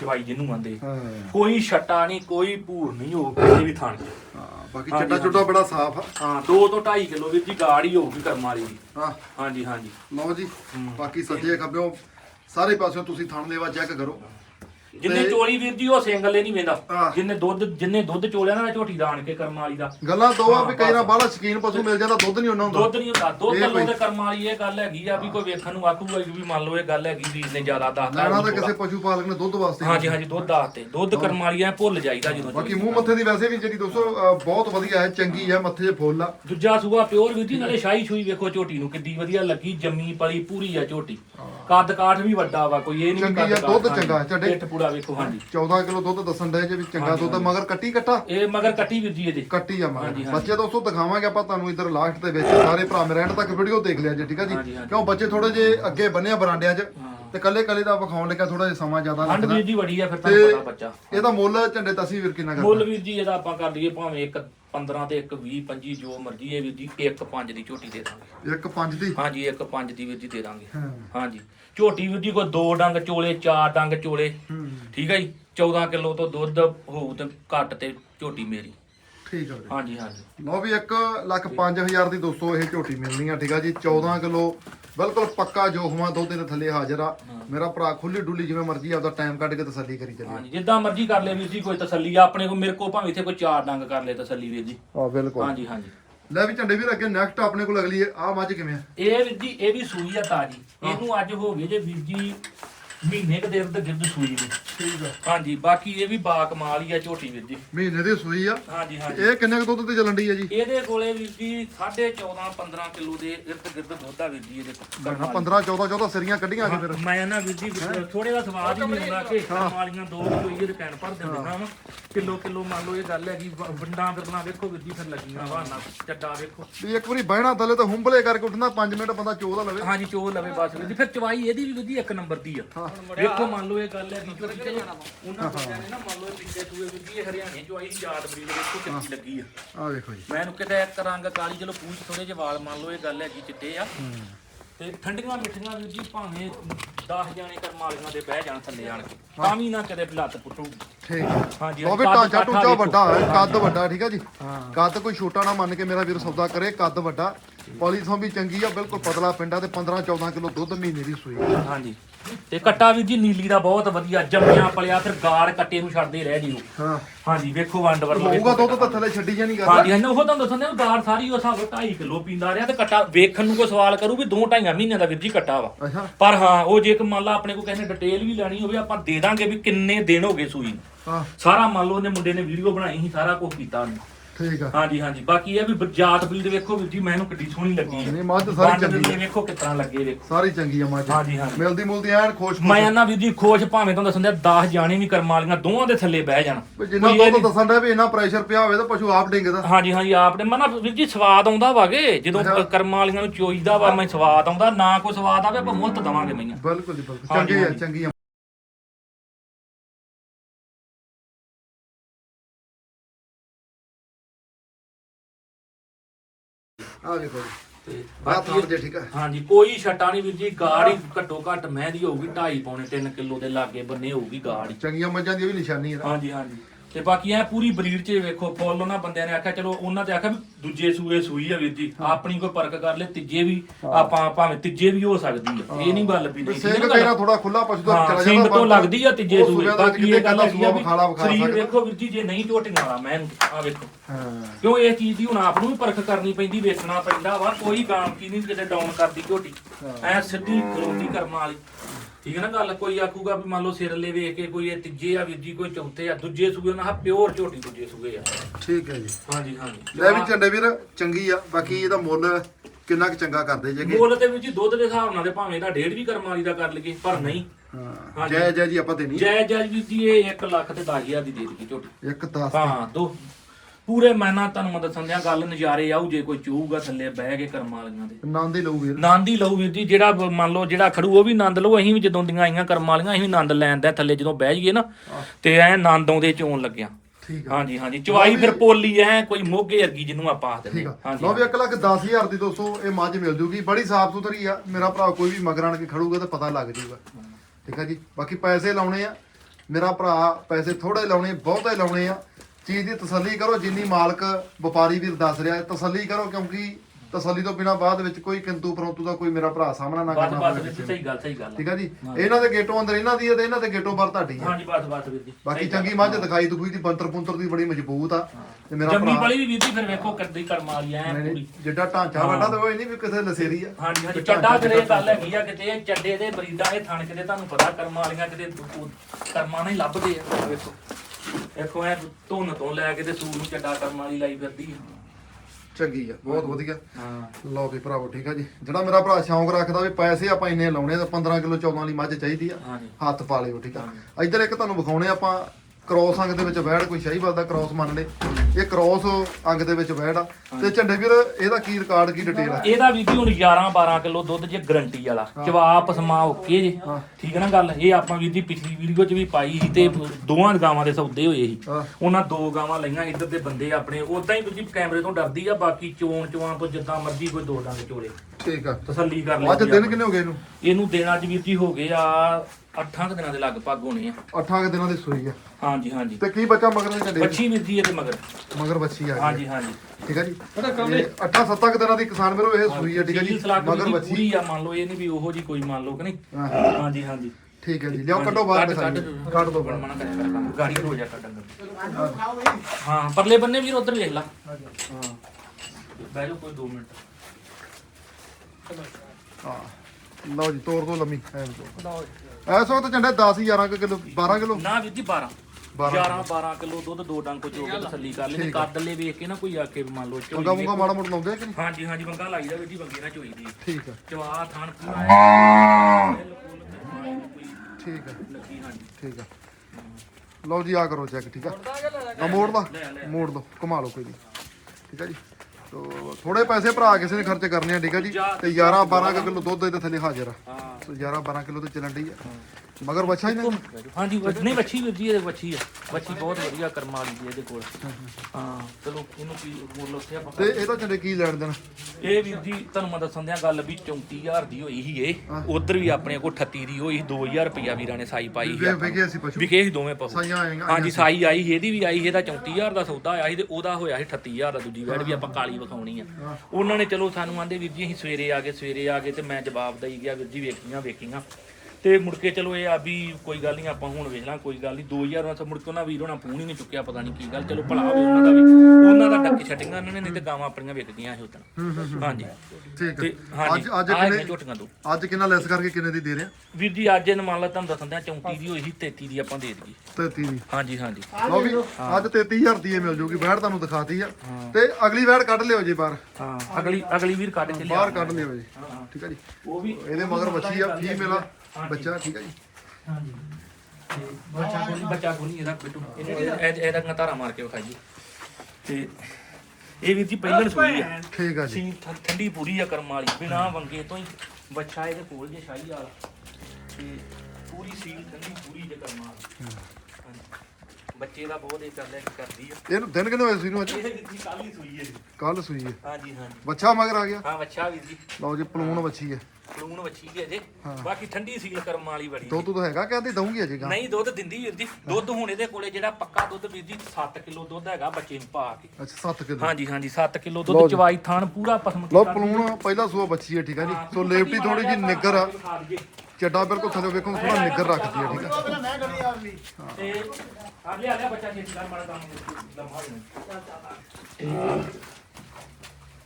ਚਵਾਈ ਜਿਹਨੂੰ ਆਂਦੇ।
ਹਾਂ।
ਕੋਈ ਛੱਟਾ ਨਹੀਂ ਕੋਈ ਭੂਰ ਨਹੀਂ ਹੋਊ ਕਿਸੇ ਵੀ ਥਾਂ 'ਚ।
ਹਾਂ, ਬਾਕੀ
ਹਾਂਜੀ,
ਚੱਡਾ ਚੁੱਡਾ ਬੜਾ ਸਾਫ਼ ਆ।
ਹਾਂ 2 ਤੋਂ 2.5 ਕਿਲੋ ਵੀਰ ਜੀ ਗਾੜ ਹੀ ਹੋਊਗੀ ਕਰਮ ਵਾਲੀ ਦੀ।
ਹਾਂ।
ਹਾਂਜੀ ਹਾਂਜੀ।
ਲਓ ਜੀ ਬਾਕੀ ਸੱਜੇ ਖੱਬਿਓ ਸਾਰੇ ਪਾਸਿਓਂ ਤੁਸੀਂ ਥਣ ਲੈਵਾ ਚੈੱਕ ਕਰੋ।
ਜਿੰਨੇ ਚੋਲੀ ਵੀਰ ਜੀ ਉਹ ਸਿੰਗਲੇ ਨਹੀਂ ਵੇਂਦਾ। ਜਿੰਨੇ ਦੁੱਧ ਜਿੰਨੇ ਦੁੱਧ ਚੋਲਿਆ ਨਾ ਝੋਟੀ ਦਾ ਆਣ ਕੇ ਕਰਮ ਵਾਲੀ ਦਾ।
ਗੱਲਾਂ ਦੋ ਆ ਵੀ ਕਈ ਨਾ ਬਾਹਲਾ ਸ਼ਕੀਨ ਪਸ਼ੂ ਮਿਲ ਜਾਂਦਾ ਦੁੱਧ ਨਹੀਂ ਉਹਨਾਂ ਹੁੰਦਾ।
ਦੁੱਧ ਨਹੀਂ ਹੁੰਦਾ ਦੁੱਧ
ਕੋਈ-
ਦੇ ਕਰਮ ਵਾਲੀ ਇਹ ਗੱਲ ਹੈਗੀ ਆ ਵੀ ਕੋਈ ਵੇਖਣ ਨੂੰ ਆਖੂਗਾ ਵੀ ਮੰਨ ਲਓ ਇਹ ਗੱਲ ਹੈਗੀ ਵੀਰ ਨੇ ਜ਼ਿਆਦਾ ਦੱਸਦਾ
ਲੈਣਾ ਤਾਂ। ਕਿਸੇ ਪਸ਼ੂ ਪਾਲਕ ਨੇ ਦੁੱਧ ਵਾਸਤੇ
ਹਾਂਜੀ ਹਾਂਜੀ ਦੁੱਧ ਆਤੇ ਦੁੱਧ ਕਰਮ ਵਾਲੀ ਐ ਭੁੱਲ ਜਾਈਦਾ ਜਦੋਂ
ਬਾਕੀ ਮੂੰਹ ਮੱਥੇ ਦੀ ਵੈਸੇ ਵੀ ਜਿਹੜੀ ਦੋਸਤੋ ਬਹੁਤ ਵਧੀਆ ਹੈ ਚੰਗੀ ਹੈ ਮੱਥੇ 'ਚ ਫੁੱਲ ਆ।
ਦੂਜਾ ਸੂਆ ਪਿਓਰ ਵੀਰ ਜੀ ਨਾਲੇ ਸ਼ਾਹੀ ਛੂਈ ਵੇਖੋ ਝੋਟੀ ਨੂੰ ਕਿੱਡੀ ਵਧੀਆ ਲੱਗੀ ਜੰਮੀ ਪਲੀ ਪੂਰੀ ਆ ਝੋਟੀ। ਕੱਦ ਕਾਠ ਵੀ ਵੱਡਾ ਵਾ ਕੋਈ ਇਹ ਨਹੀਂ
ਚੰਗੀ ਆ, ਦੁੱਧ ਚੰਗਾ ਹੈ,
ਪੂਰਾ ਵੇਖੋ ਹਾਂਜੀ।
14 ਕਿਲੋ ਦੁੱਧ ਦੱਸਣ ਦੇ ਜੇ ਵੀ ਚੰਗਾ ਦੁੱਧ ਆ, ਮਗਰ ਕੱਟੀ ਕੱਟਾ?
ਇਹ ਮਗਰ ਕੱਟੀ ਵੀਰ ਜੀ ਇਹਦੇ।
ਕੱਟੀ ਆ ਮਗਰ।
ਹਾਂਜੀ, ਹਾਂਜੀ।
ਬੱਚੇ ਦੋਸਤੋ ਦਿਖਾਵਾਂਗੇ ਆਪਾਂ ਤੁਹਾਨੂੰ ਇੱਧਰ ਲਾਸਟ ਦੇ ਵਿੱਚ। ਸਾਰੇ ਭਰਾ ਮੇਰੇ ਐਂਡ ਤੱਕ ਵੀਡੀਓ ਦੇਖ ਲਿਆ ਜੀ ਠੀਕ ਆ ਜੀ?
ਹਾਂਜੀ।
ਕਿਉਂ ਬੱਚੇ ਥੋੜੇ ਜੇ ਅੱਗੇ ਬੰਨਿਆ ਬਰਾਂਡਿਆਂ 'ਚ
ਹਾਂ।
ਤੇ ਕੱਲੇ ਕੱਲੇ ਦਾ ਵਿਖਾਉਣ ਲੱਗਾ ਥੋੜਾ ਜਿਹਾ ਸਮਾਂ ਜ਼ਿਆਦਾ
ਹੰਡ
ਲੱਗਦਾ।
ਵੀਰ ਜੀ ਬੜੀ ਆ ਫਿਰ ਤੁਹਾਨੂੰ ਪਤਾ ਬੱਚਾ।
ਇਹਦਾ ਮੁੱਲ ਝੰਡੇ ਤਸੀ ਵੀਰ ਕਿੰਨਾ
ਮੁੱਲ
ਕਰਦਾ
ਵੀਰ ਜੀ ਇਹਦਾ ਆਪਾਂ ਕਰ ਲਈਏ ਭਾਵੇਂ ਇੱਕ 15 ਤੇ ਇੱਕ 20 25 ਜੋ ਮਰਜ਼ੀ ਇਹ ਵੀਰ ਜੀ ਇੱਕ 5 ਦੀ ਝੋਟੀ ਦੇ ਦਾਂਗੇ।
ਇੱਕ ਪੰਜ ਦੀ?
ਹਾਂਜੀ ਇੱਕ 5 ਦੀ ਵੀਰ ਜੀ ਦੇ ਦਾਂਗੇ।
ਹਾਂ।
ਹਾਂਜੀ। ਝੋਟੀ ਵੀਰ ਜੀ ਕੋਈ ਦੋ ਡੰਗ ਚੋਲੇ ਚਾਰ ਡੰਗ ਚੋਲੇ।
ਹੂੰ।
ਠੀਕ ਹੈ ਜੀ? 14 ਕਿਲੋ ਤੋਂ ਦੁੱਧ ਹੋਊ ਤੇ ਘੱਟ ਤੇ ਝੋਟੀ ਮੇਰੀ।
ਠੀਕ ਆ ਵੀਰੇ।
ਹਾਂਜੀ ਹਾਂਜੀ।
ਲਓ ਵੀ 1 ਲੱਖ 5000 ਦੀ ਦੋਸਤੋ ਇਹ ਝੋਟੀ ਮਿਲਣੀ ਆ ਠੀਕ ਆ ਜੀ? 14 ਕਿਲੋ ਬਿਲਕੁਲ ਪੱਕਾ ਦੁੱਧ ਦੇ ਥੱਲੇ ਹਾਜ਼ਰ ਆ। ਮੇਰਾ ਭਰਾ ਖੁੱਲੀ ਡੁੱਲੀ ਜਿਵੇਂ ਮਰਜ਼ੀ ਆਪਦਾ ਟਾਈਮ ਕੱਢ ਕੇ ਤਸੱਲੀ ਕਰੀ ਚੱਲੇ।
ਹਾਂਜੀ ਜਿੱਦਾਂ ਮਰਜ਼ੀ ਕਰ ਲੈ ਵੀਰ ਜੀ ਕੋਈ ਤਸੱਲੀ ਆ। ਆਪਣੇ ਕੋ ਮੇਰੇ ਕੋ ਭਾਵੇਂ ਇੱਥੇ ਕੋਈ ਚਾਰ ਡੰਗ ਕਰ ਲੈ ਤਸੱਲੀ ਵੀਰ ਜੀ।
ਆ ਬਿਲਕੁਲ।
ਹਾਂਜੀ ਹਾਂਜੀ।
ਲੈ ਵੀ ਝੰਡੇ ਵੀਰ ਅੱਗੇ ਨੈਕਸਟ ਆਪਣੇ ਕੋਲ ਅਗਲੀ ਆ ਮੱਝ ਕਿਵੇਂ ਆ?
ਇਹ ਵੀਰ ਜੀ ਇਹ ਵੀ ਸੂਈ ਆ ਤਾਜੀ। ਇਹਨੂੰ ਅੱਜ ਹੋ ਗਏ ਜੇ ਵੀਰ ਜੀ ਮਹੀਨੇ ਕ ਦੇਰ ਦੇ ਗਿਰਦ ਸੂਈ ਨੂੰ।
ਠੀਕ ਆ।
ਹਾਂਜੀ ਬਾਕੀ ਇਹ ਵੀ ਬਾ ਕਮਾਲ ਹੀ ਆ ਝੋਟੀ ਵੀਰ ਜੀ।
ਮਹੀਨੇ ਦੀ ਸੂਈ ਆ।
ਹਾਂਜੀ ਹਾਂਜੀ।
ਇਹ ਕਿੰਨੇ ਕੁ ਦੁੱਧ ਤੇ ਚੱਲਣ ਦੀ ਆ ਜੀ?
ਇਹਦੇ ਕੋਲੇ ਵੀਰ ਜੀ 14.5 15 ਕਿਲੋ ਦੇ ਇਰਦ ਗਿਰਦ ਦੁੱਧ ਆ ਵੀਰ ਜੀ ਇਹਦੇ ਕੋਲ।
15 14 14 ਸਰੀਆਂ ਕੱਢੀਆਂ ਆ ਫਿਰ।
ਮੈਂ ਨਾ ਵੀਰ ਜੀ ਥੋੜੇ ਦਾ ਸਵਾਦ ਹੀ ਨਹੀਂ ਹੁੰਦਾ ਕਿ ਵਾਲੀਆਂ ਦੋ ਕਿਲੋ ਇਹ ਕਹਿਣ ਭਰ ਦਿੰਦੇ ਨਾ। ਵਾ ਕਿਲੋ ਕਿਲੋ ਮੰਨ ਲਓ ਇਹ ਗੱਲ ਹੈਗੀ ਵ- ਵੰਡਾਂ ਫਿਰਨਾ ਵੇਖੋ ਵੀਰ ਜੀ ਫਿਰ ਲੱਗੀਆਂ ਬਹਾਨਾ ਚੱਡਾ ਵੇਖੋ।
ਵੀ ਇੱਕ ਵਾਰੀ ਬਹਿਣਾ ਥੱਲੇ ਤੇ ਹੁੰਬਲੇ ਕਰਕੇ ਉੱਠਣਾ 5 ਮਿੰਟ ਬੰਦਾ ਚੋਦਾ ਲਵੇ।
ਹਾਂਜੀ ਚੋ ਲਵੇ ਬਸ ਵੀਰ ਜੀ। ਫਿਰ ਚਵਾਈ ਇਹਦੀ ਵੀ ਵੀਰ ਜੀ ਇੱਕ ਨੰਬਰ ਦੀ ਆ। ਵੇਖੋ ਮੰਨ ਲਓ ਇਹ ਗੱਲ ਝੋਟੀ ਤੇ ਉਹਨਾਂ ਬੰਦਿਆਂ ਨੇ ਨਾ ਮੰਨ ਲਓ ਇਹ ਪਿੱਛੇ ਸੂਏ ਜੀ ਇਹ ਹਰਿਆਣੇ ਚਵਾਈ ਯਾਦ ਬਰੀਡ ਵੇਖੋ ਕਿੰਨੀ ਲੱਗੀ ਆ।
ਆ ਵੇਖੋ ਜੀ।
ਮੈਂ ਇਹਨੂੰ ਕਿਤੇ ਇੱਕ ਰੰਗ ਕਾਲੀ ਚਲੋ ਪੂਛ ਥੋੜੇ ਜਿਹੇ ਵਾਲ ਮੰਨ ਲਓ ਇਹ ਗੱਲ ਹੈਗੀ ਚਿੱਟੇ ਆ। ਤੇ ਠੰਡੀਆਂ ਮਿੱਠੀਆਂ ਵੀਰ ਜੀ ਭਾਵੇਂ 10 ਜਾਣੇ ਕਰਮ ਵਾਲੀਆਂ ਦੇ ਬਹਿ ਜਾਣ ਥੱਲੇ ਆਣ ਕੇ ਤਾਂ ਵੀ ਨਾ ਕਦੇ ਲੱਤ ਪੁੱਟੂ।
ਠੀਕ
ਹਾਂਜੀ
ਉਹ ਵੀ ਟੂਚਾ
ਵੇਖੋ।
ਵੱਡਾ ਹੈ ਕੱਦ ਵੱਡਾ ਠੀਕ ਆ ਜੀ?
ਹਾਂ।
ਕੱਦ ਕੋਈ ਛੋਟਾ ਨਾ ਮੰਨ ਕੇ ਮੇਰਾ ਵੀਰ ਸੌਦਾ ਕਰੇ ਕੱਦ ਵੱਡਾ। ਪੋਲੀਥੋਂ ਵੀ ਚੰਗੀ ਆ ਬਿਲਕੁਲ ਪਤਲਾ ਪਿੰਡਾ ਤੇ 15 14 ਕਿਲੋ ਦੁੱਧ ਮਹੀਨੇ ਦੀ ਸੂਈ।
ਹਾਂਜੀ। ਤੇ ਕੱਟਾ ਵੀਰ ਜੀ ਨੀਲੀ ਦਾ ਬਹੁਤ ਵਧੀਆ ਜੰਮਿਆ ਪਲਿਆ ਫਿਰ ਗਾੜ ਕੱਟੇ ਨੂੰ ਛੱਡਦੇ ਰਹਿ ਜਿਓ।
ਹਾਂ।
ਹਾਂਜੀ ਵੇਖੋ ਵੰਡ ਵਰਲੋ
ਹੋਊਗਾ ਦੁੱਧ ਤਾਂ ਥੱਲੇ ਛੱਡੀ ਜਾਣੀ ਗੱਲ।
ਹਾਂਜੀ ਹਾਂਜੀ ਉਹ ਤੁਹਾਨੂੰ ਦੱਸਣ ਦੇ ਗਾੜ ਸਾਰੀ ਉਹ ਹਿਸਾਬ 2.5 ਕਿਲੋ ਪੀਂਦਾ ਰਿਹਾ ਤੇ ਕੱਟਾ ਵੇਖਣ ਨੂੰ ਕੋਈ ਸਵਾਲ ਕਰੂ ਵੀ 2 2.5 ਮਹੀਨਿਆਂ ਦਾ ਵੀਰ ਜੀ ਕੱਟਾ ਵਾ। ਪਰ ਹਾਂ ਉਹ ਜੇ ਕਿ ਮੰਨ ਲਾ ਆਪਣੇ ਕੋ ਕਿਸੇ ਡਿਟੇਲ ਵੀ ਲੈਣੀ ਹੋਵੇ ਆਪਾਂ ਦੇ ਦਾਂਗੇ ਵੀ ਕਿੰਨੇ ਦਿਨ ਹੋ ਗਏ ਸੂਈ ਨੂੰ।
ਹਾਂ।
ਸਾਰਾ ਮੰਨ ਲਓ ਉਹਨੇ ਮੁੰਡੇ ਨੇ ਵੀਡੀਓ ਬਣਾਈ ਸੀ ਸਾਰਾ ਕੁਝ ਕੀਤਾ ਉਹਨੇ।
ਠੀਕ ਆ।
ਹਾਂਜੀ ਹਾਂਜੀ। ਬਾਕੀ ਇਹ ਵੀ ਜਾਤ ਬਰੀਡ ਵੇਖੋ ਵੀਰ ਜੀ ਮੈਨੂੰ ਕਿੱਡੀ ਸੋਹਣੀ ਲੱਗੀ ਹੈ।
ਨਹੀਂ ਮੱਝ ਸਾਰੀ ਚੰਗੀ
ਦੇ ਵੇਖੋ ਕਿਤਨਾ ਲੱਗੇ ਵੇਖੋ।
ਸਾਰੀ ਚੰਗੀ ਆ ਮੱਝ।
ਹਾਂਜੀ ਹਾਂਜੀ।
ਮਿਲਦੀ ਮੁਲਦੀ ਐਨ ਖੁਸ਼
ਮੈਂ ਨਾ ਵੀਰ ਜੀ ਖੁਸ਼ ਭਾਵੇਂ ਤੁਹਾਨੂੰ ਦੱਸਣ ਦਿਆ 10 ਜਾਣੇ ਵੀ ਕਰਮ ਵਾਲੀਆਂ ਦੋਵਾਂ ਦੇ ਥੱਲੇ ਬਹਿ ਜਾਣ।
ਵੀ ਜਿੰਨਾ
ਕੋਈ ਇਹ
ਦੁੱਧ ਦੱਸਣ ਦਾ ਵੀ ਇੰਨਾ ਪ੍ਰੈਸ਼ਰ ਪਿਆ ਹੋਵੇ ਤਾਂ ਪਸ਼ੂ ਆਪ ਡਿੰਗਦਾ
ਹਾਂਜੀ ਹਾਂਜੀ ਆਪਨੇ ਮਨਾ ਵੀਰ ਜੀ ਸਵਾਦ ਆਉਂਦਾ ਵਾਗੇ ਜਦੋਂ ਕਰਮ ਵਾਲੀਆਂ ਨੂੰ ਚੋਈਦਾ ਵਾ ਮੈਂ ਸਵਾਦ ਆਉਂਦਾ ਨਾ ਕੋਈ ਸਵਾਦ ਆਵੇ ਆਪਾਂ ਮੁੱਤ ਦਵਾਂਗੇ ਮਈਆਂ।
ਬਿਲਕੁਲ ਜੀ ਬਿਲਕੁਲ।
ਹਾਂਜੀ,
ਚੰਗੀ ਆ
ਹਾਂਜੀ।
ਚੰਗੀ ਆ। ਆ ਵੇਖੋ ਜੀ।
ਤੇ
ਬਾਤ
ਬਾਕੀ
ਜੇ ਠੀਕ ਆ।
ਹਾਂਜੀ ਕੋਈ ਛਟਾ ਨਹੀਂ ਵੀਰ ਜੀ ਗਾੜੀ ਘੱਟੋ ਘੱਟ ਮੈਂ ਦੀ ਹੋਊਗੀ 2.5 ਪੌਣੇ 3 ਕਿਲੋ ਦੇ ਲਾਗੇ ਬੰਨੇ ਹੋਊਗੀ ਗਾੜੀ।
ਚੰਗੀਆਂ ਮੱਝਾਂ ਦੀ ਇਹ ਵੀ ਨਿਸ਼ਾਨੀ ਹੈ ਨਾ।
ਹਾਂਜੀ ਹਾਂਜੀ। ਤੇ ਬਾਕੀ ਐ ਪੂਰੀ ਬਰੀਡ 'ਚ ਵੇਖੋ ਫੁੱਲ ਉਹਨਾਂ ਬੰਦਿਆਂ ਨੇ ਆਖਿਆ ਚਲੋ ਉਹਨਾਂ ਤੇ ਆਖਿਆ ਵੀ ਦੂਜੇ ਸੂਏ ਸੂਈ ਆ ਵੀਰ ਜੀ ਆਪਣੀ ਕੋਈ ਪਰਖ ਕਰ ਲੈ ਤੀਜੇ ਵੀ ਆਪਾਂ ਭਾਵੇਂ ਤੀਜੇ ਵੀ ਹੋ ਸਕਦੀ ਆ ਇਹ ਨਹੀਂ ਗੱਲ ਵੀ ਨਹੀਂ
ਸਿੰਘ
ਗੱਲ?
ਥੋੜਾ ਖੁੱਲਾ ਪਸ਼ੂ ਦਾ ਚਲਾ
ਸਿੰਘ
ਜਾਂਦਾ
ਤੋਂ
ਪਰ-
ਲੱਗਦੀ ਆ ਤੀਜੇ ਸੂਏ ਬਾਕੀ ਇਹ ਗੱਲ
ਵਿਖਾਲਾ ਵਿਖਾ
ਸਰੀਰ
ਸਕਦਾ।
ਵੇਖੋ ਵੀਰ ਜੀ ਜੇ ਨਹੀਂ ਝੋਟੀਆਂ ਵਾਲਾ ਮੈਂ ਆ ਵੇਖੋ।
ਹਾਂ।
ਕਿਉਂ ਇਹ ਚੀਜ਼ ਦੀ ਹੁਣ ਆਪ ਨੂੰ ਵੀ ਪਰਖ ਕਰਨੀ ਪੈਂਦੀ ਵੇਖਣਾ ਪੈਂਦਾ ਵਾ ਕੋਈ ਗਾਂਕੀ ਨਹੀਂ ਕਿਤੇ ਡਾਊਨ ਕਰਦੀ ਝੋਟੀ। ਐ ਸਿੱਧੀ ਖਲੋਤੀ ਕਰਮ ਵਾਲੀ। ਠੀਕ ਹੈ ਨਾ ਗੱਲ? ਕੋਈ ਆਖੂਗਾ ਵੀ ਮੰਨ ਲਓ ਸਿਰਲੇ ਵੇਖ ਕੇ ਕੋਈ ਇਹ ਤੀਜੇ ਆ ਵੀਰ ਜੀ ਕੋਈ ਚੌਥੇ ਆ ਦੂਜੇ ਸੂਏ ਨਾ ਪਿਓਰ ਝੋਟੀ ਦੂਜੇ ਸੂਏ ਆ।
ਠੀਕ ਹੈ ਜੀ।
ਹਾਂਜੀ ਹਾਂਜੀ।
ਲੈ ਵੀ ਝੰਡੇ ਵੀਰ ਚੰਗੀ ਆ। ਬਾਕੀ ਇਹਦਾ ਮੁੱਲ ਕਿੰਨਾ ਕੁ ਚੰਗਾ ਕਰਦੇ ਜੇਗੇ
ਮੁੱਲ ਤੇ ਵੀਰ ਜੀ ਦੁੱਧ ਦੇ ਹਿਸਾਬ ਨਾਲ ਤੇ ਭਾਵੇਂ ਦਾ ਡੇਢ ਵੀ ਕਰਮ ਵਾਲੀ ਦਾ ਕਰ ਲਈਏ ਪਰ ਨਹੀਂ।
ਹਾਂ। ਜੈ ਜੈ ਜੀ ਆਪਾਂ ਦੇਣੀ
ਜੈ ਜੈ ਵੀਰ ਜੀ ਇਹ 1 ਲੱਖ ਤੇ 10000 ਦੀ ਦੇ ਦਿੱਤੀ ਝੋਟੀ।
ਇੱਕ 10
ਹਾਂ ਦੋ। ਪੂਰੇ ਮੈਨਾ ਤੁਹਾਨੂੰ ਮੈਂ ਦੱਸਣ ਦਿਆਂ ਗੱਲ ਨਜ਼ਾਰੇ ਆਊ ਜੇ ਕੋਈ ਚੂਗਾ ਥੱਲੇ ਬਹਿ ਕੇ ਕਰਮ ਵਾਲੀਆਂ ਦੇ।
ਨੰਦ ਹੀ ਲਊ ਵੀਰ।
ਨੰਦ ਹੀ ਲਊ ਵੀਰ ਜੀ ਜਿਹੜਾ ਮੰਨ ਲਓ ਜਿਹੜਾ ਖੜੂ ਉਹ ਵੀ ਨੰਦ ਲਓ ਅਸੀਂ ਵੀ ਜਦੋਂ ਦੀਆਂ ਆਈਆਂ ਕਰਮ ਵਾਲੀਆਂ ਅਸੀਂ ਵੀ ਨੰਦ ਲੈਂਦਾ ਥੱਲੇ ਜਦੋਂ ਬਹਿ ਜਾਈਏ ਨਾ ਤੇ ਐ ਨੰਦ ਆਉਂਦੇ ਚੋਣ ਲੱਗਿਆ।
ਠੀਕ ਆ।
ਹਾਂਜੀ ਹਾਂਜੀ। ਚਵਾਈ ਫਿਰ ਪੋਲੀ ਐ ਕੋਈ ਮੋਗੇ ਵਰਗੀ ਜਿਹਨੂੰ ਆਪਾਂ ਆਖਦੇ
ਠੀਕ
ਨੇ
ਆ
ਹਾਂਜੀ
ਲਓ ਵੀ 1 ਲੱਖ 10000 ਦੀ ਦੋਸਤੋ ਇਹ ਮੱਝ ਮਿਲ ਜੂਗੀ। ਬੜੀ ਸਾਫ਼ ਸੁਥਰੀ ਆ। ਮੇਰਾ ਭਰਾ ਕੋਈ ਵੀ ਮਗਰ ਕੇ ਖੜੂਗਾ ਤਾਂ ਪਤਾ ਲੱਗ ਜੂਗਾ। ਠੀਕ ਆ ਜੀ। ਬਾਕੀ ਪੈਸੇ ਲਾਉਣੇ ਆ। ਮੇਰਾ ਭਰਾ ਪੈਸੇ ਥੋੜੇ ਲਾਉਣੇ ਬਹੁਤੇ ਲਾਉਣੇ ਆ। ਚੀਜ਼ ਦੀ ਤਸੱਲੀ ਕਰੋ ਜਿੰਨੀ ਮਾਲਕ ਵਪਾਰੀ ਵੀਰ ਦੱਸ ਰਿਹਾ ਹੈ, ਤਸੱਲੀ ਕਰੋ ਕਿਉਂਕਿ ਤਸੱਲੀ ਤੋਂ ਬਿਨਾ ਬਾਅਦ ਵਿੱਚ ਕੋਈ ਕਿੰਤੂ ਪਰੰਤੂ ਦਾ ਕੋਈ ਮੇਰਾ ਭਰਾ ਸਾਹਮਣਾ ਨਾ ਕਰਨਾ ਨੂੰ।
ਸਹੀ ਗੱਲ ਸਹੀ ਗੱਲ
ਠੀਕ ਆ ਜੀ? ਇਹਨਾਂ ਦੇ ਗੇਟੋਂ ਅੰਦਰ ਇਹਨਾਂ ਦੀ ਹੈ ਤੇ ਇਹਨਾਂ ਦੇ ਗੇਟੋਂ ਬਾਹਰ ਤੁਹਾਡੀ ਹੈ।
ਹਾਂਜੀ ਬਸ ਬਸ ਵੀਰ ਜੀ।
ਬਾਕੀ ਚੰਗੀ ਮੱਝ ਦਿਖਾਈ ਦਿਖੂਈ ਦੀ ਬੰਤਰ ਪੁੰਤਰ ਦੀ ਬੜੀ ਮਜ਼ਬੂਤ ਆ। ਤੇ ਮੇਰਾ
ਜੰਮੀ
ਭਰਾ
ਵਾਲੀ ਵੀ ਵੀਰ ਜੀ ਫਿਰ ਵੇਖੋ ਕਰਦੀ ਕਰਮ ਵਾਲੀ ਐ
ਨਹੀਂ,
ਪੂਰੀ।
ਨਹੀਂ, ਜਿੱਡਾ ਢਾਂਚਾ ਵੱਡਾ ਤੇ ਉਹ ਇਹ ਨਹੀਂ ਵੀ ਕਿਸੇ ਲਸੇਰੀ ਆ।
ਹਾਂਜੀ ਹਾਂਜੀ ਚੱਡਾ ਫਿਰ ਇਹ ਗੱਲ ਹੈਗੀ ਆ ਕਿਤੇ ਇਹ ਚੱਡੇ ਦੇ ਬਰੀਡਾਂ ਇਹ ਥਣ ਕਿਤੇ ਤੁਹਾਨੂੰ ਪਤਾ ਕਰਮ ਵਾਲੀਆਂ ਕਿਤੇ ਕਰਮਾਂ ਨਾਲ ਹੀ ਲੱਭਦੇ ਆ ਵੇਖੋ। ਵੇਖੋ ਐ ਧੁੰਨ ਤੋਂ ਲੈ ਕੇ ਤੇ ਸੂਰ ਨੂੰ ਚੱਡਾ ਕਰਮ ਵਾਲੀ ਲਾਈ ਫਿਰਦੀ ਆ।
ਚੰਗੀ ਆ ਬਹੁਤ ਵਧੀਆ।
ਹਾਂ।
ਲਓ ਵੀ ਭਰਾਵੋ ਠੀਕ ਆ ਜੀ। ਜਿਹੜਾ ਮੇਰਾ ਭਰਾ ਸ਼ੌਂਕ ਰੱਖਦਾ ਵੀ ਪੈਸੇ ਆਪਾਂ ਇੰਨੇ ਲਾਉਣੇ ਤਾਂ 15 ਕਿਲੋ 14 ਵਾਲੀ ਮੱਝ ਚਾਹੀਦੀ ਆ।
ਹਾਂਜੀ।
ਹੱਥ ਪਾ ਲਿਓ ਠੀਕ ਆ। ਇੱਧਰ ਇੱਕ ਤੁਹਾਨੂੰ ਵਿਖਾਉਣੇ ਆਪਾਂ ਕ੍ਰੋਸ ਅੰਗ ਦੇ ਵਿੱਚ ਵੈੜ ਕੋਈ ਸ਼ਾਹੀਵਾਲ ਦਾ ਕ੍ਰੋਸ ਮੰਨ ਲੈ। ਇਹ ਕ੍ਰੋਸ ਅੰਗ ਦੇ ਵਿੱਚ ਵੈੜ ਆ। ਤੇ ਝੰਡੇ ਵੀਰ ਇਹਦਾ ਕੀ ਰਿਕਾਰਡ ਕੀ ਡਿਟੇਲ ਆ?
ਇਹਦਾ ਵੀ ਜੀ ਹੁਣ 11 12 ਕਿਲੋ ਦੁੱਧ ਜੇ ਗਰੰਟੀ ਵਾਲਾ। ਜਵਾਬ ਪਸਮਾ ਓਕੇ ਜੇ। ਠੀਕ ਹੈ ਨਾ ਗੱਲ? ਇਹ ਆਪਾਂ ਵੀ ਦੀ ਪਿਛਲੀ ਵੀਡੀਓ 'ਚ ਵੀ ਪਾਈ ਸੀ ਤੇ ਦੋਵਾਂ ਗਾਵਾਂ ਦੇ ਸੌਦੇ ਹੋਏ ਸੀ। ਉਹਨਾਂ ਦੋ ਗਾਵਾਂ ਲਈਆਂ ਇੱਧਰ ਦੇ ਬੰਦੇ ਆਪਣੇ। ਉਦਾਂ ਹੀ ਦੂਜੀ ਕੈਮਰੇ ਤੋਂ ਡਰਦੀ ਆ ਬਾਕੀ ਚੋਣ ਚਵਾਂ ਤੋਂ ਜਿੱਦਾਂ ਮਰਜ਼ੀ ਕੋਈ ਦੋ ਡੰਗ ਚੋਲੇ
ਠੀਕ ਆ।
ਤਸੱਲੀ ਕਰ
ਅੱਜ
ਲਈ
ਦਿਨ ਕਿੰਨੇ ਹੋ ਗਏ ਇਹਨੂੰ?
ਇਹਨੂੰ ਦੇਣਾ ਜੀ ਵੀਰ ਜੀ ਹੋ ਗਏ ਆ 8 ਦਿਨਾਂ ਦੇ ਲਗਭਗ ਹੋਣੇ ਆ।
8 ਕੁ ਦਿਨਾਂ ਦੀ ਸੂਈ ਆ।
ਹਾਂਜੀ ਹਾਂਜੀ।
ਤੇ ਕੀ ਬੱਚਾ ਮਗਰ ਦੇ ਝੰਡੇ
ਬੱਚੀ ਵੀਰ ਜੀ ਇਹਦੇ ਮਗਰ।
ਮਗਰ ਬੱਚੀ ਆ ਗਈ।
ਹਾਂਜੀ ਹਾਂਜੀ।
ਠੀਕ ਆ ਜੀ? 8 7 ਕੁ ਦਿਨਾਂ ਦੀ ਕਿਸਾਨ ਵੀਰੋ ਇਹ ਸੂਈ ਆ ਠੀਕ ਆ ਜੀ? ਮਗਰ
ਦੀ
ਬੱਚੀ।
ਪੂਰੀ ਆ ਮੰਨ ਲਓ ਇਹ ਨਹੀਂ ਵੀ ਉਹੋ ਜੀ ਕੋਈ ਮੰਨ ਲਓ ਕਿ ਨਹੀਂ?
ਹਾਂ।
ਹਾਂਜੀ ਹਾਂਜੀ।
ਠੀਕ ਹੈ ਜੀ ਲਿਓ ਕੱਢੋ ਬਾਹਰ
ਕੱਢ
ਦੋ ਬਾਹਰ
ਮਨਾ ਕਰ ਗਾੜੀ ਹੋ ਜਾ ਕੱਢਣ ਹਾਂ। ਪਰਲੇ ਬੰਨੇ ਵੀਰ ਉਧਰ ਵੇਖ ਲਾ। ਹਾਂ। ਬਹਿ ਜਾਓ ਕੋਈ 2 ਮਿੰਟ।
ਹਾਂ। ਲਓ ਜੀ ਤੋੜ ਦੋ ਲੰਮੀ ਐਂ ਤੋੜ ਐਸ ਵਕਤ ਝੰਡੇ 10 11 ਕੁ ਕਿਲੋ 12 ਕਿਲੋ।
ਨਾ ਵੀਰ ਜੀ 12
12
11 12 ਕਿਲੋ ਦੁੱਧ ਦੋ ਡੰਗ ਕੋ ਚੋ ਕੇ ਤਸੱਲੀ ਕਰ ਲੈਂਦੇ। ਕੱਦਲੇ ਵੇਖ ਕੇ ਨਾ ਕੋਈ ਆ ਕੇ ਮੰਨ ਲਓ
ਮੁੰਗਾ ਮਾੜਾ ਲਾਉਂਦੇ ਕਿ ਨਹੀਂ?
ਹਾਂਜੀ ਹਾਂਜੀ ਬੰਗਾ ਲਾਈ ਦਾ ਵੀਰ ਜੀ ਬੰਗੇ ਨਾ ਚੋਈ ਦੀ।
ਠੀਕ ਆ।
ਚਵਾ ਥਾਣ ਪੂਰਾ ਤੇ
ਠੀਕ ਆ।
ਲੱਗੀ ਹਾਂਜੀ
ਠੀਕ ਆ। ਲਓ ਜੀ ਆ ਕਰੋ ਚੈੱਕ ਠੀਕ ਆ। ਮੋੜ ਦਾ ਮੋੜ ਦੋ ਘੁਮਾ ਲਓ ਕੋਈ ਨਹੀਂ ਠੀਕ ਆ ਜੀ। ਤੋ ਥੋੜੇ ਪੈਸੇ ਭਰਾ ਕਿਸੇ ਨੇ ਖਰਚ ਕਰਨੇ ਆ ਠੀਕ ਆ ਜੀ? ਤੇ 11 12 ਕਿਲੋ ਦੁੱਧ ਇਹਦੇ ਥੱਲੇ ਹਾਜ਼ਰ ਆ।
ਹਾਂ।
ਸੋ 11 12 ਕਿਲੋ ਤੇ ਚੱਲਣ ਡਈ ਆ। ਮਗਰ ਬੱਚਾ ਹੀ ਨਾ।
ਹਾਂਜੀ ਵ- ਨਹੀਂ ਵੱਛੀ ਵੀਰ ਜੀ ਇਹ ਵੱਛੀ ਆ। ਵੱਛੀ ਬਹੁਤ ਵਧੀਆ ਕਰਮਾ ਵਾਲੀ ਦੀ ਇਹਦੇ ਕੋਲ। ਹਾਂ ਚਲੋ ਇਹਨੂੰ ਕੀ ਮੁੱਲ ਉੱਥੇ ਆਪਾਂ
ਤੇ ਇਹਦਾ ਝੰਡੇ ਕੀ ਲੈਣ ਦੇਣ?
ਇਹ ਵੀਰ ਜੀ ਤੁਹਾਨੂੰ ਮੈਂ ਦੱਸਣ ਦਿਆਂ ਗੱਲ ਵੀ 34000 ਦੀ ਹੋਈ ਸੀ ਇਹ ਉਧਰ ਵੀ ਆਪਣੇ ਕੋਲ 38 ਦੀ ਹੋਈ ਸੀ 2000 ਰੁਪਇਆ ਵੀਰਾਂ ਨੇ ਸਾਈ ਪਾਈ ਸੀ
ਵੇ ਅਸੀਂ ਪਸ਼ੂ।
ਵਿਕੇ ਸੀ ਦੋਵੇਂ ਪਹੂ
ਸਾਈਆਂ ਆਏਗਾ
ਹਾਂਜੀ ਸਾਈ ਆਈ ਸੀ, ਇਹਦੀ ਵੀ ਆਈ ਸੀ, ਇਹਦਾ 34000 ਦਾ ਸੌਦਾ ਆਇਆ ਸੀ ਤੇ ਉਹਦਾ ਹੋਇਆ ਸੀ 38000 ਦਾ ਦੂਜੀ ਵੈਡ ਵੀ ਆਪਾਂ ਕਾਲੀ ਵਿਖਾਉਣੀ ਆ। ਉਹਨਾਂ ਨੇ ਚਲੋ ਸਾਨੂੰ ਆਂਦੇ ਵੀਰ ਜੀ, ਅਸੀਂ ਸਵੇਰੇ ਆ ਗਏ, ਸਵੇਰੇ ਆ ਗਏ ਤੇ ਮੈਂ ਜਵਾਬ ਦਈ ਗਿਆ, ਵੀਰ ਜੀ, ਵੇਖੀਆਂ ਵੇਖੀਆਂ। ਤੇ ਮੁੜ ਕੇ ਚਲੋ ਇਹ ਆ ਵੀ ਕੋਈ ਗੱਲ ਨਹੀਂ ਆਪਾਂ ਹੁਣ ਵੇਖ ਲਾਂ ਕੋਈ ਗੱਲ ਨਹੀਂ। 2000 ਨਾਲ ਮੁੜ ਕੇ ਉਹਨਾਂ ਵੀਰ ਹੋਣਾ ਫੋਨ ਹੀ ਨਹੀਂ ਚੁੱਕਿਆ ਪਤਾ ਨਹੀਂ ਕੀ ਗੱਲ। ਚਲੋ ਭਲਾ ਹੋਵੇ ਉਹਨਾਂ ਦਾ ਵੀ। ਉਹਨਾਂ ਦਾ ਡੱਕ ਛੱਡੀਆਂ ਉਹਨਾਂ ਨੇ ਨਹੀਂ ਤੇ ਗਾਵਾਂ ਆਪਣੀਆਂ ਵਿਕਦੀਆਂ ਸੀ ਉਦੋਂ ਹਾਂਜੀ।
ਠੀਕ
ਹਾਂਜੀ
ਅੱਜ ਅੱਜ ਕਿੰਨੇ
ਝੋਟੀਆਂ ਦੋ।
ਅੱਜ ਕਿੰਨਾ ਲੈਸ ਕਰਕੇ ਕਿੰਨੇ ਦੀ ਦੇ ਰਹੇ
ਵੀਰ ਜੀ ਅੱਜ ਇਹ ਮੰਨ ਲਾ ਤੁਹਾਨੂੰ ਦੱਸਣ ਦਿਆਂ 34 ਦੀ ਹੋਈ ਸੀ 33 ਦੀ ਆਪਾਂ ਦੇ ਦਈਏ।
33 ਦੀ।
ਹਾਂਜੀ ਹਾਂਜੀ।
ਲਓ ਵੀ ਅੱਜ 33000 ਦੀ ਇਹ ਮਿਲ ਜੂਗੀ ਵੈੜ ਤੁਹਾਨੂੰ ਦਿਖਾਤੀ ਆ। ਤੇ ਅਗਲੀ ਵੈੜ ਕੱਢ ਲਿਓ ਜੀ ਬਾਹਰ।
ਹਾਂ ਅਗਲੀ ਅਗਲੀ ਵੀਰ ਕੱਢ ਕੇ ਲਿਆ
ਬਾਹਰ ਕੱਢ ਲਿਓ ਜੀ। ਠੀਕ ਆ ਜੀ।
ਉਹ ਵੀ
ਇਹਦੇ ਮਗਰ ਬੱਚੀ ਆ ਫੀਮੇਲ ਆ ਬੱਚਾ ਠੀਕ। ਆ ਜੀ?
ਹਾਂਜੀ। ਤੇ ਬੱਚਾ ਕੋਲੀ ਬੱਚਾ ਕੋਲੀ ਇਹਦਾ ਬਿੱਟੂ। ਇਹ ਇਹਦਾ ngataਰਾ ਮਾਰ ਕੇ ਵਿਖਾਈਏ ਤੇ ਇਹ ਵੀਰ ਜੀ ਪਹਿਲਣ ਸੂਈ ਹੈ
ਠੀਕ ਆ ਜੀ।
ਸੀ ਠੰਡੀ ਪੂਰੀ ਆ ਕਰਮ ਵਾਲੀ। ਬਿਨਾ ਵੰਗੇ ਤੋਂ ਹੀ ਬੱਚਾ ਇਹਦੇ ਕੋਲ ਜੇ ਸ਼ਾਹੀ ਵਾਲਾ। ਤੇ ਪੂਰੀ ਸੀਲ ਠੰਡੀ ਪੂਰੀ ਜੇ ਕਰਮ ਵਾਲੀ। ਬੱਚੇ ਦਾ ਬਹੁਤ ਇਹ ਕਰ ਲਿਆ ਕਰਦੀ ਆ।
ਇਹਨੂੰ ਦਿਨ ਕਿੰਨੇ ਹੋਏ ਸੀ ਇਹਨੂੰ ਅੱਜ?
ਇਹ ਜੀ ਕੱਲ ਹੀ ਸੂਈ ਹੈ
ਕੱਲ ਸੂਈ ਹੈ।
ਹਾਂਜੀ ਹਾਂਜੀ।
ਬੱਚਾ ਮਗਰ ਆ ਗਿਆ।
ਹਾਂ ਬੱਚਾ ਵੀਰ ਜੀ।
ਲਓ ਜੀ ਪਲੂਣ ਬੱਚੀ ਹੈ।
ਲੂਣ ਵੱਛੀ ਹੈ ਜੇ। ਬਾਕੀ ਠੰਡੀ ਸੀਲ ਕਰਮ ਵਾਲੀ ਬੜੀ
ਦੁੱਧ ਤਾਂ ਹੈਗਾ ਕਹਿੰਦੇ ਦਊਂਗੀ ਅਜੇ ਗਾਂ।
ਨਹੀਂ ਦੁੱਧ ਦਿੰਦੀ ਵੀਰ ਜੀ। ਦੁੱਧ ਹੁਣ ਇਹਦੇ ਕੋਲੇ ਜਿਹੜਾ ਪੱਕਾ ਦੁੱਧ ਵੀਰ ਜੀ 7 ਕਿਲੋ ਦੁੱਧ ਹੈਗਾ ਬੱਚੇ ਨੂੰ ਪਾ ਕੇ।
ਅੱਛਾ 7 ਕਿਲੋ।
ਹਾਂਜੀ ਹਾਂਜੀ 7 ਕਿਲੋ ਦੁੱਧ ਚਵਾਈ ਥਾਣ ਪੂਰਾ ਪਸਮ
ਲਓ ਪਲੂਣ ਪਹਿਲਾ ਸੂਆ ਬੱਚੀ ਹੈ ਠੀਕ ਆ ਜੀ। ਸੋ ਲੇਵਟੀ ਥੋੜੀ ਜੀ ਨਿੱਗਰ ਆ। ਚੱਡਾ ਬਿਲਕੁਲ ਥੱਲੇ ਵੇਖੋ ਥੋੜਾ ਨਿੱਗਰ ਰੱਖਦੀ ਹੈ ਠੀਕ ਆ।
ਤੇ ਆ ਲਿਆ ਲਿਆ ਬੱਚਾ ਛੇਤੀ ਕਰ ਮਾੜਾ ਕੰਮ ਲੰਮਾ ਹੋ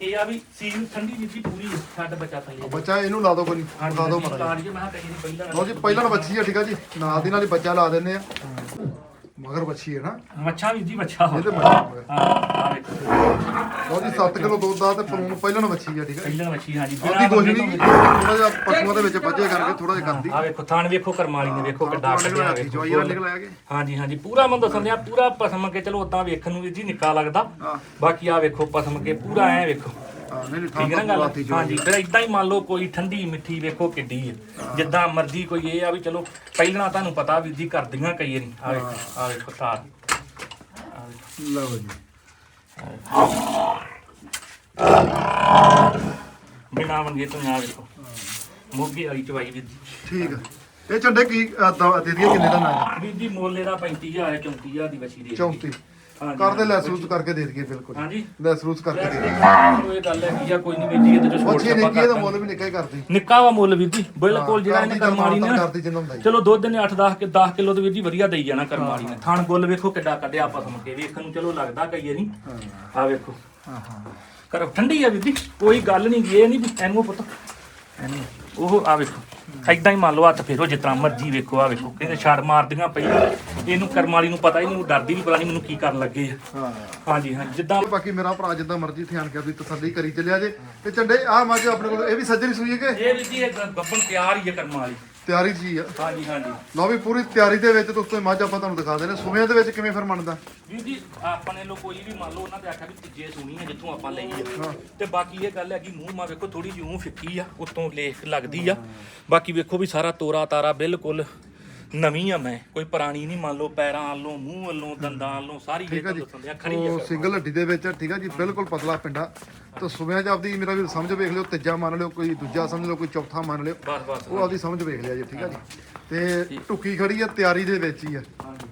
ਇਹ ਆ ਵੀ ਸੀਲ ਠੰਡੀ ਜੀ ਪੂਰੀ ਹੈ, ਛੱਡ ਬੱਚਾ ਥੱਲੇ।
ਬੱਚਾ ਇਹਨੂੰ ਲਾ ਦਿਓ ਕੋਈ ਨਹੀਂ ਲਾ ਦਿਓ ਮਾੜਾ
ਜੀ ਮੈਂ ਕਿਹਾ ਕਹੀ ਪਹਿਲਾਂ
ਲਓ ਜੀ ਪਹਿਲਾਂ ਬੱਚੀ ਹੈ ਠੀਕ ਆ ਜੀ। ਨਾਲ ਦੀ ਨਾਲ ਹੀ ਬੱਚਾ ਲਾ ਦਿੰਦੇ ਆ। ਮਗਰ ਬੱਚੀ ਹੈ ਨਾ।
ਮੱਛਾ ਵੀਰ ਜੀ ਮੱਛਾ
ਇਹ ਤੇ ਬੱਚਾ ਮਗਰ
ਹਾਂ ਆ ਵੇਖੋ।
ਲਓ ਜੀ 7 ਕਿਲੋ ਦੁੱਧ ਦਾ ਤੇ ਪਲੂਣ ਪਹਿਲਾਂ ਬੱਚੀ ਹੈ ਠੀਕ ਆ
ਪਹਿਲਾਂ ਮੱਛੀ ਹਾਂਜੀ।
ਉਹਦੀ ਕੁਝ ਨਹੀਂ ਥੋੜਾ ਜਿਹਾ ਪਸ਼ੂਆਂ ਦੇ ਵਿੱਚ ਬੱਜੇ ਕਰਕੇ ਥੋੜਾ ਜਿਹਾ ਕਰਦੀ
ਆ ਵੇਖੋ ਥਾਣ ਵੇਖੋ ਕਰਮਾਲੀ ਨੇ ਵੇਖੋ ਕਿੱਡਾ ਕੱਢਿਆ ਵੇਖੋ
ਚੋਈ ਨਿਕਲ ਆਇਆ ਕਿ।
ਹਾਂਜੀ ਹਾਂਜੀ ਪੂਰਾ ਮੈਂ ਦੱਸਣ ਦਿਆਂ ਪੂਰਾ ਪਸਮ ਕੇ ਚਲੋ ਉਦਾਂ ਵੇਖਣ ਨੂੰ ਵੀ ਜੀ ਨਿੱਕਾ ਲੱਗਦਾ।
ਹਾਂ।
ਬਾਕੀ ਆ ਵੇਖੋ ਪਸਮ ਕੇ ਪੂਰਾ ਐ ਵੇਖੋ।
ਹਾਂ ਨਹੀਂ ਨਹੀਂ
ਠੀਕ ਹੈ ਨਾ ਗੱਲ ਹਾਂਜੀ ਫਿਰ ਇਦਾਂ ਹੀ ਮੰਨ ਲਓ ਕੋਈ ਠੰਡੀ ਮਿੱਠੀ ਵੇਖੋ ਕਿੱਡੀ ਹੈ। ਜਿੱਦਾਂ ਮਰਜ਼ੀ ਕੋਈ ਇਹ ਆ ਵੀ ਚਲੋ ਪਹਿਲਾਂ ਤੁਹਾਨੂੰ ਪਤਾ ਵੀ ਜੀ ਕਰਦੀਆਂ ਕਈ ਨਹੀਂ ਆ ਵੇਖੋ ਆ ਵੇਖੋ ਤਾਰ। ਵੇਖੋ।
ਲਓ ਜੀ।
ਬਿਨਾ ਮੰਗੇ ਤੋਂ ਆ ਵੇਖੋ ਮੋਗੇ ਵਾਲੀ ਚਵਾਈ ਜੀ
ਠੀਕ ਆ। ਇਹ ਝੰਡੇ ਕੀ ਅ, ਦ- ਦੇ ਦਈਏ ਕਿੰਨੇ ਦਾ ਨਾਗ
ਵੀਰ ਜੀ ਮੁੱਲ ਇਹਦਾ 35000 ਹੈ 34000 ਦੀ ਵਛੀ ਦੇ
34
ਹਾਂਜੀ,
ਕਰਦੇ। ਲੈਸ ਰੂਸ ਕਰਕੇ ਦੇ ਦਈਏ ਬਿਲਕੁਲ।
ਹਾਂਜੀ।
ਲੈਸ ਰੂਸ ਕਰਕੇ ਦੇ ਦਈਏ।
ਚਲੋ ਇਹ ਗੱਲ ਹੈ ਕਿ ਆ ਕੋਈ ਨਹੀਂ ਜੀ ਇਹਦੇ ਚ ਛਾਪਾ
ਕੀ ਇਹਦਾ ਮੁੱਲ ਵੀ ਨਿੱਕਾ ਹੀ ਕਰਦੀ।
ਨਿੱਕਾ ਵਾ ਮੁੱਲ ਵੀਰ ਜੀ ਬਿਲਕੁਲ ਜਿਹੜਾ ਇਹਨੇ ਕਰਮ ਵਾਲੀ ਨੇ ਨਾ,
ਕਰਦੀ ਜਿੰਨਾ ਹੁੰਦਾ ਜੀ
ਚਲੋ ਦੁੱਧ ਨੇ 8-10 ਕਿ 10 ਕਿਲੋ ਦੇ ਵੀਰ ਜੀ ਵਧੀਆ ਦੇਈ ਜਾਣਾ ਕਰਮ ਵਾਲੀ ਨੇ ਥਣ ਗੁੱਲ ਵੇਖੋ ਕਿੱਡਾ ਕੱਢਿਆ ਆਪਾਂ ਸਮ ਕੇ ਵੇਖਣ ਨੂੰ ਚਲੋ ਲੱਗਦਾ ਕਈ ਨਹੀਂ ਆ ਵੇਖੋ।
ਹਾਂ ਹਾਂ।
ਕਰ ਠੰਡੀ ਆ ਵੀਰ ਜੀ ਕੋਈ ਗੱਲ ਨਹੀਂ ਇਹ ਨਹੀਂ ਵੀ ਐਨੂੰ ਪੁੱਤ। ਐਨੂੰ। ਉਹ ਆ ਵੇਖੋ ਐਦਾਂ ਹੀ ਮੰਨ ਲਓ ਹੱਥ ਫੇਰੋ ਜਿਸ ਤਰ੍ਹਾਂ ਮਰਜ਼ੀ ਵੇਖੋ ਆ ਵੇਖੋ ਕਹਿੰਦੇ ਛੜ ਮਾਰਦੀਆਂ ਪਹਿਲਾਂ ਇਹਨੂੰ ਕਰਮ ਵਾਲੀ ਨੂੰ ਪਤਾ ਹੀ ਨਹੀਂ ਡਰਦੀ ਵੀ ਪਤਾ ਨਹੀਂ ਮੈਨੂੰ ਕੀ ਕਰਨ ਲੱਗੇ ਆ। ਹਾਂਜੀ ਹਾਂ ਜਿੱਦਾਂ
ਬਾਕੀ ਮੇਰਾ ਭਰਾ ਜਿੱਦਾਂ ਮਰਜ਼ੀ ਧਿਆਨ ਕਰ ਵੀ ਤਸੱਲੀ ਕਰੀ ਚੱਲਿਆ ਜੇ। ਤੇ ਝੰਡੇ ਆ ਮੱਝ ਆਪਣੇ ਕੋਲ ਇਹ ਵੀ ਸੱਜਰੀ ਸੂਈ ਹੈ ਕਿ?
ਇਹ ਵੀਰ ਜੀ ਇਹ ਗੱਬਣ ਤਿਆਰ ਹੀ ਹੈ ਕਰਮ ਵਾਲੀ।
ਤਿਆਰੀ ਜੀ ਆ।
ਹਾਂਜੀ ਹਾਂਜੀ।
ਲਓ ਵੀ ਪੂਰੀ ਤਿਆਰੀ ਦੇ ਵਿੱਚ ਦੋਸਤੋ ਇਹ ਮੱਝ ਆਪਾਂ ਤੁਹਾਨੂੰ ਦਿਖਾ ਦੇਣੇ ਸੁਮਿਆਂ ਦੇ ਵਿੱਚ ਕਿਵੇਂ ਫਿਰ ਮੰਨਦਾ
ਵੀਰ ਜੀ ਆਪਣੇ ਲੋ ਕੋਈ ਵੀ ਮੰਨ ਲਓ ਉਹਨਾਂ ਦੇ ਆਖਿਆ ਵੀ ਤੀਜੇ ਸੁਣੀ ਹੈ ਜਿੱਥੋਂ ਆਪਾਂ ਲਈ ਆ ਤੇ ਬਾਕੀ ਇਹ ਗੱਲ ਹੈ ਕਿ ਮੂੰਹ ਮਾ ਵੇਖੋ ਥੋੜੀ ਜਿਹੀ ਊਂ ਫਿੱਕੀ ਆ ਉਤੋਂ ਲੇਖ ਲੱਗਦੀ ਆ। ਬਾਕੀ ਵੇਖੋ ਵੀ ਸਾਰਾ ਤੋਰਾ ਤਾਰਾ ਬਿਲਕੁਲ ਨਵੀਂ ਆ ਮੈਂ ਕੋਈ ਪੁਰਾਣੀ ਨਹੀਂ ਮੰਨ ਲਓ ਪੈਰਾਂ ਵੱਲੋਂ ਮੂੰਹ ਵੱਲੋਂ ਦੰਦਾਂ ਵੱਲੋਂ ਸਾਰੀ ਇਹ
ਠੀਕ ਆ
ਤਾਂ
ਜੀ।
ਦੱਸਣ ਦਿਆ ਖੜੀ
ਉਹ
ਆ
ਸਿੰਗਲ ਹੱਡੀ ਦੇ ਵਿੱਚ ਠੀਕ ਆ ਜੀ ਬਿਲਕੁਲ ਪਤਲਾ ਪਿੰਡਾ। ਤੇ ਸੁਮਿਆਂ 'ਚ ਆਪਦੀ ਮੇਰਾ ਵੀ ਸਮਝ ਵੇਖ ਲਿਓ ਤੀਜਾ ਮੰਨ ਲਿਓ ਕੋਈ ਦੂਜਾ ਸਮਝ ਲਿਓ ਕੋਈ ਚੌਥਾ ਮੰਨ ਲਿਓ
ਬਸ ਬਸ
ਉਹ ਆਪਦੀ ਸਮਝ ਵੇਖ ਲਿਆ ਜੀ ਠੀਕ ਆ ਜੀ। ਤੇ ਟੁੱਕੀ ਖੜੀ ਆ ਤਿਆਰੀ ਦੇ ਵਿੱਚ ਹੀ ਆ।
ਹਾਂਜੀ।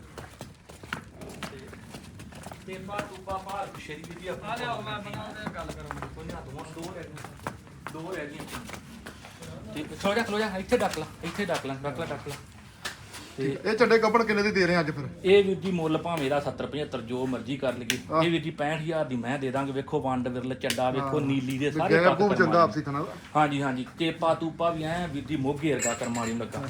ਤੇ ਪਾ ਟੂਪਾ ਪਾ ਸ਼ੇਰੀ ਵੀ ਜੀ ਆ ਲਿਆਓ ਮੈਂ ਬਣਾ ਗੱਲ ਕਰਾਂ ਕੋਈ ਨਾ ਦੋ ਦੋ ਰਹਿ ਗਈਆਂ। ਦੋ ਰਹਿ ਗਈਆਂ। ਤੇ ਖਲੋ ਜਾ ਖਲੋ ਜਾ ਇੱਥੇ ਡੱਕ ਲਾ ਇੱਥੇ ਡੱਕ ਲਾ ਡੱਕ ਲਾ ਡੱਕ ਲਾ। ਤੇ
ਇਹ ਝੰਡੇ ਕੱਪੜ ਕਿੰਨੇ ਦੀ ਦੇ ਰਹੇ ਆ ਅੱਜ ਫਿਰ?
ਇਹ ਵੀਰ ਜੀ ਮੁੱਲ ਭਾਵੇਂ ਇਹਦਾ 70 75 ਜੋ ਮਰਜ਼ੀ ਕਰ ਲਈਏ। ਇਹ ਵੀਰ ਜੀ 65000 ਦੀ ਮੈਂ ਦੇ ਦਾਂਗੇ। ਵੇਖੋ ਵੰਡ ਵਿਰਲ ਚੱਡਾ ਵੇਖੋ ਨੀਲੀ ਦੇ ਸਾਰੇ
ਗੈਰ
ਕਰਮ
ਚੰਗਾ। ਆਪਸੀ ਥਣਾ
ਹਾਂਜੀ ਹਾਂਜੀ। ਚੇਪਾ ਤੂਪਾ ਵੀ ਐ ਵੀਰ ਜੀ ਮੋਗੇ ਵਰਗਾ ਕਰਮਾਲੀ ਨੂੰ ਲੱਗਾ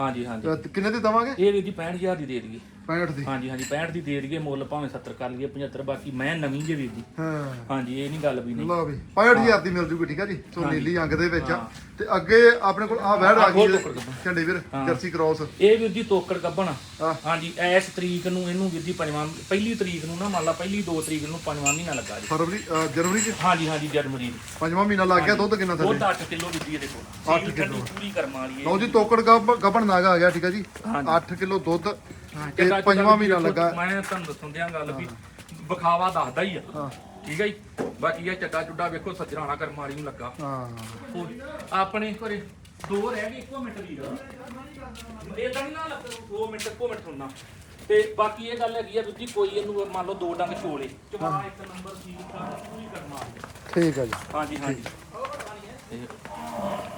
ਹਾਂਜੀ ਹਾਂਜੀ।
ਤੇ ਕਿੰਨੇ ਦੀ ਦਵਾਂਗੇ?
ਇਹ ਵੀਰ ਜੀ 65000 ਦੀ ਦੇ ਦਈਏ।
65 ਦੀ।
ਹਾਂਜੀ ਹਾਂਜੀ 65 ਦੀ ਦੇ ਦਈਏ ਮੁੱਲ ਭਾਵੇਂ 70 ਕਰ ਲਈਏ 75 ਬਾਕੀ ਮੈਂ ਨਵੀਂ ਜੇ ਵੀਰ ਜੀ।
ਹਾਂ।
ਹਾਂਜੀ ਇਹ ਨਹੀਂ ਗੱਲ ਵੀ ਨਹੀਂ।
ਲਓ ਵੀ 65000 ਦੀ ਮਿਲ ਜੂਗੀ ਠੀਕ ਆ ਜੀ? ਸੋ ਨੀਲੀ ਅੰਗ ਦੇ ਵਿੱਚ ਆ। ਤੇ ਅੱਗੇ ਆਪਣੇ ਕੋਲ ਆ ਵਹਿੜ ਆ ਗਈ। ਝੰਡੇ ਵੀਰ ਜਰਸੀ ਕ੍ਰਾਸ।
ਇਹ ਵੀਰ ਜੀ ਤੋਕੜ
ਹਾਂ।
ਹਾਂਜੀ ਐਸ ਤਰੀਕ ਨੂੰ ਇਹਨੂੰ ਵੀਰ ਜੀ ਪੰਜਵਾਂ ਪਹਿਲੀ ਤਰੀਕ ਨੂੰ ਨਾ ਮੰਨ ਲਾ ਪਹਿਲੀ 2 ਤਰੀਕ ਨੂੰ ਪੰਜਵਾਂ ਮਹੀਨਾ ਲੱਗਾ ਜੀ।
ਫਰਵਰੀ ਜਨਵਰੀ ਚ?
ਹਾਂਜੀ ਹਾਂਜੀ ਜਨਵਰੀ
ਪੰਜਵਾਂ ਮਹੀਨਾ ਲੱਗ ਗਿਆ ਦੁੱਧ ਕਿੰਨਾ ਥੱਲੇ
ਉਹ 8 ਕਿਲੋ ਵੀਰ ਜੀ ਇਹਦੇ ਕੋਲ।
ਅੱਠ
ਸੀਲ ਠੰਡੀ ਪੂਰੀ ਕਰਮ ਵਾਲੀ
ਲਓ ਜੀ ਤੋਕੜ ਗੱਬ- ਗੱਭਣ ਨਾਗਾ ਆ ਗਿਆ ਠੀਕ ਆ ਜੀ?
ਹਾਂਜੀ।
8 ਕਿਲੋ ਦੁੱਧ ਤੇ ਪੰਜਵਾਂ ਮਹੀਨਾ ਲੱਗਾ।
ਮੈਂ ਤੁਹਾਨੂੰ ਦੱਸਣ ਦਿਆਂ ਗੱਲ ਵੀ ਵਿਖਾਵਾ ਦੱਸਦਾ ਹੀ ਆ। ਠੀਕ ਹੈ ਜੀ? ਬਾਕੀ ਇਹ ਚੱਡਾ ਚੁੱਡਾ ਵੇਖੋ ਸੱਜਰਾਣਾ ਕਰਮ ਵਾਲੀ ਨੂੰ ਲੱਗਾ।
ਹਾਂ।
ਹੋਰ ਆਪਣੇ ਘਰੇ ਦੋ ਰਹਿ ਗਏ ਇੱਕੋ ਮਿੰਟ ਦੀ ਇਹ ਤਾਂ ਨਾ ਲੱਗ ਦੋ ਮਿੰਟ ਇੱਕੋ ਮਿੰਟ ਸੁਣਨਾ। ਤੇ ਬਾਕੀ ਇਹ ਗੱਲ ਹੈਗੀ ਆ ਵੀਰ ਜੀ ਕੋਈ ਇਹਨੂੰ ਮੰਨ ਲਓ ਦੋ ਡੰਗ ਚੋਲੇ ਚਵਾ ਇੱਕ ਨੰਬਰ ਸੀ ਪੂਰੀ ਕਰਨਾ।
ਠੀਕ ਆ ਜੀ।
ਹਾਂਜੀ ਹਾਂਜੀ। ਤੇ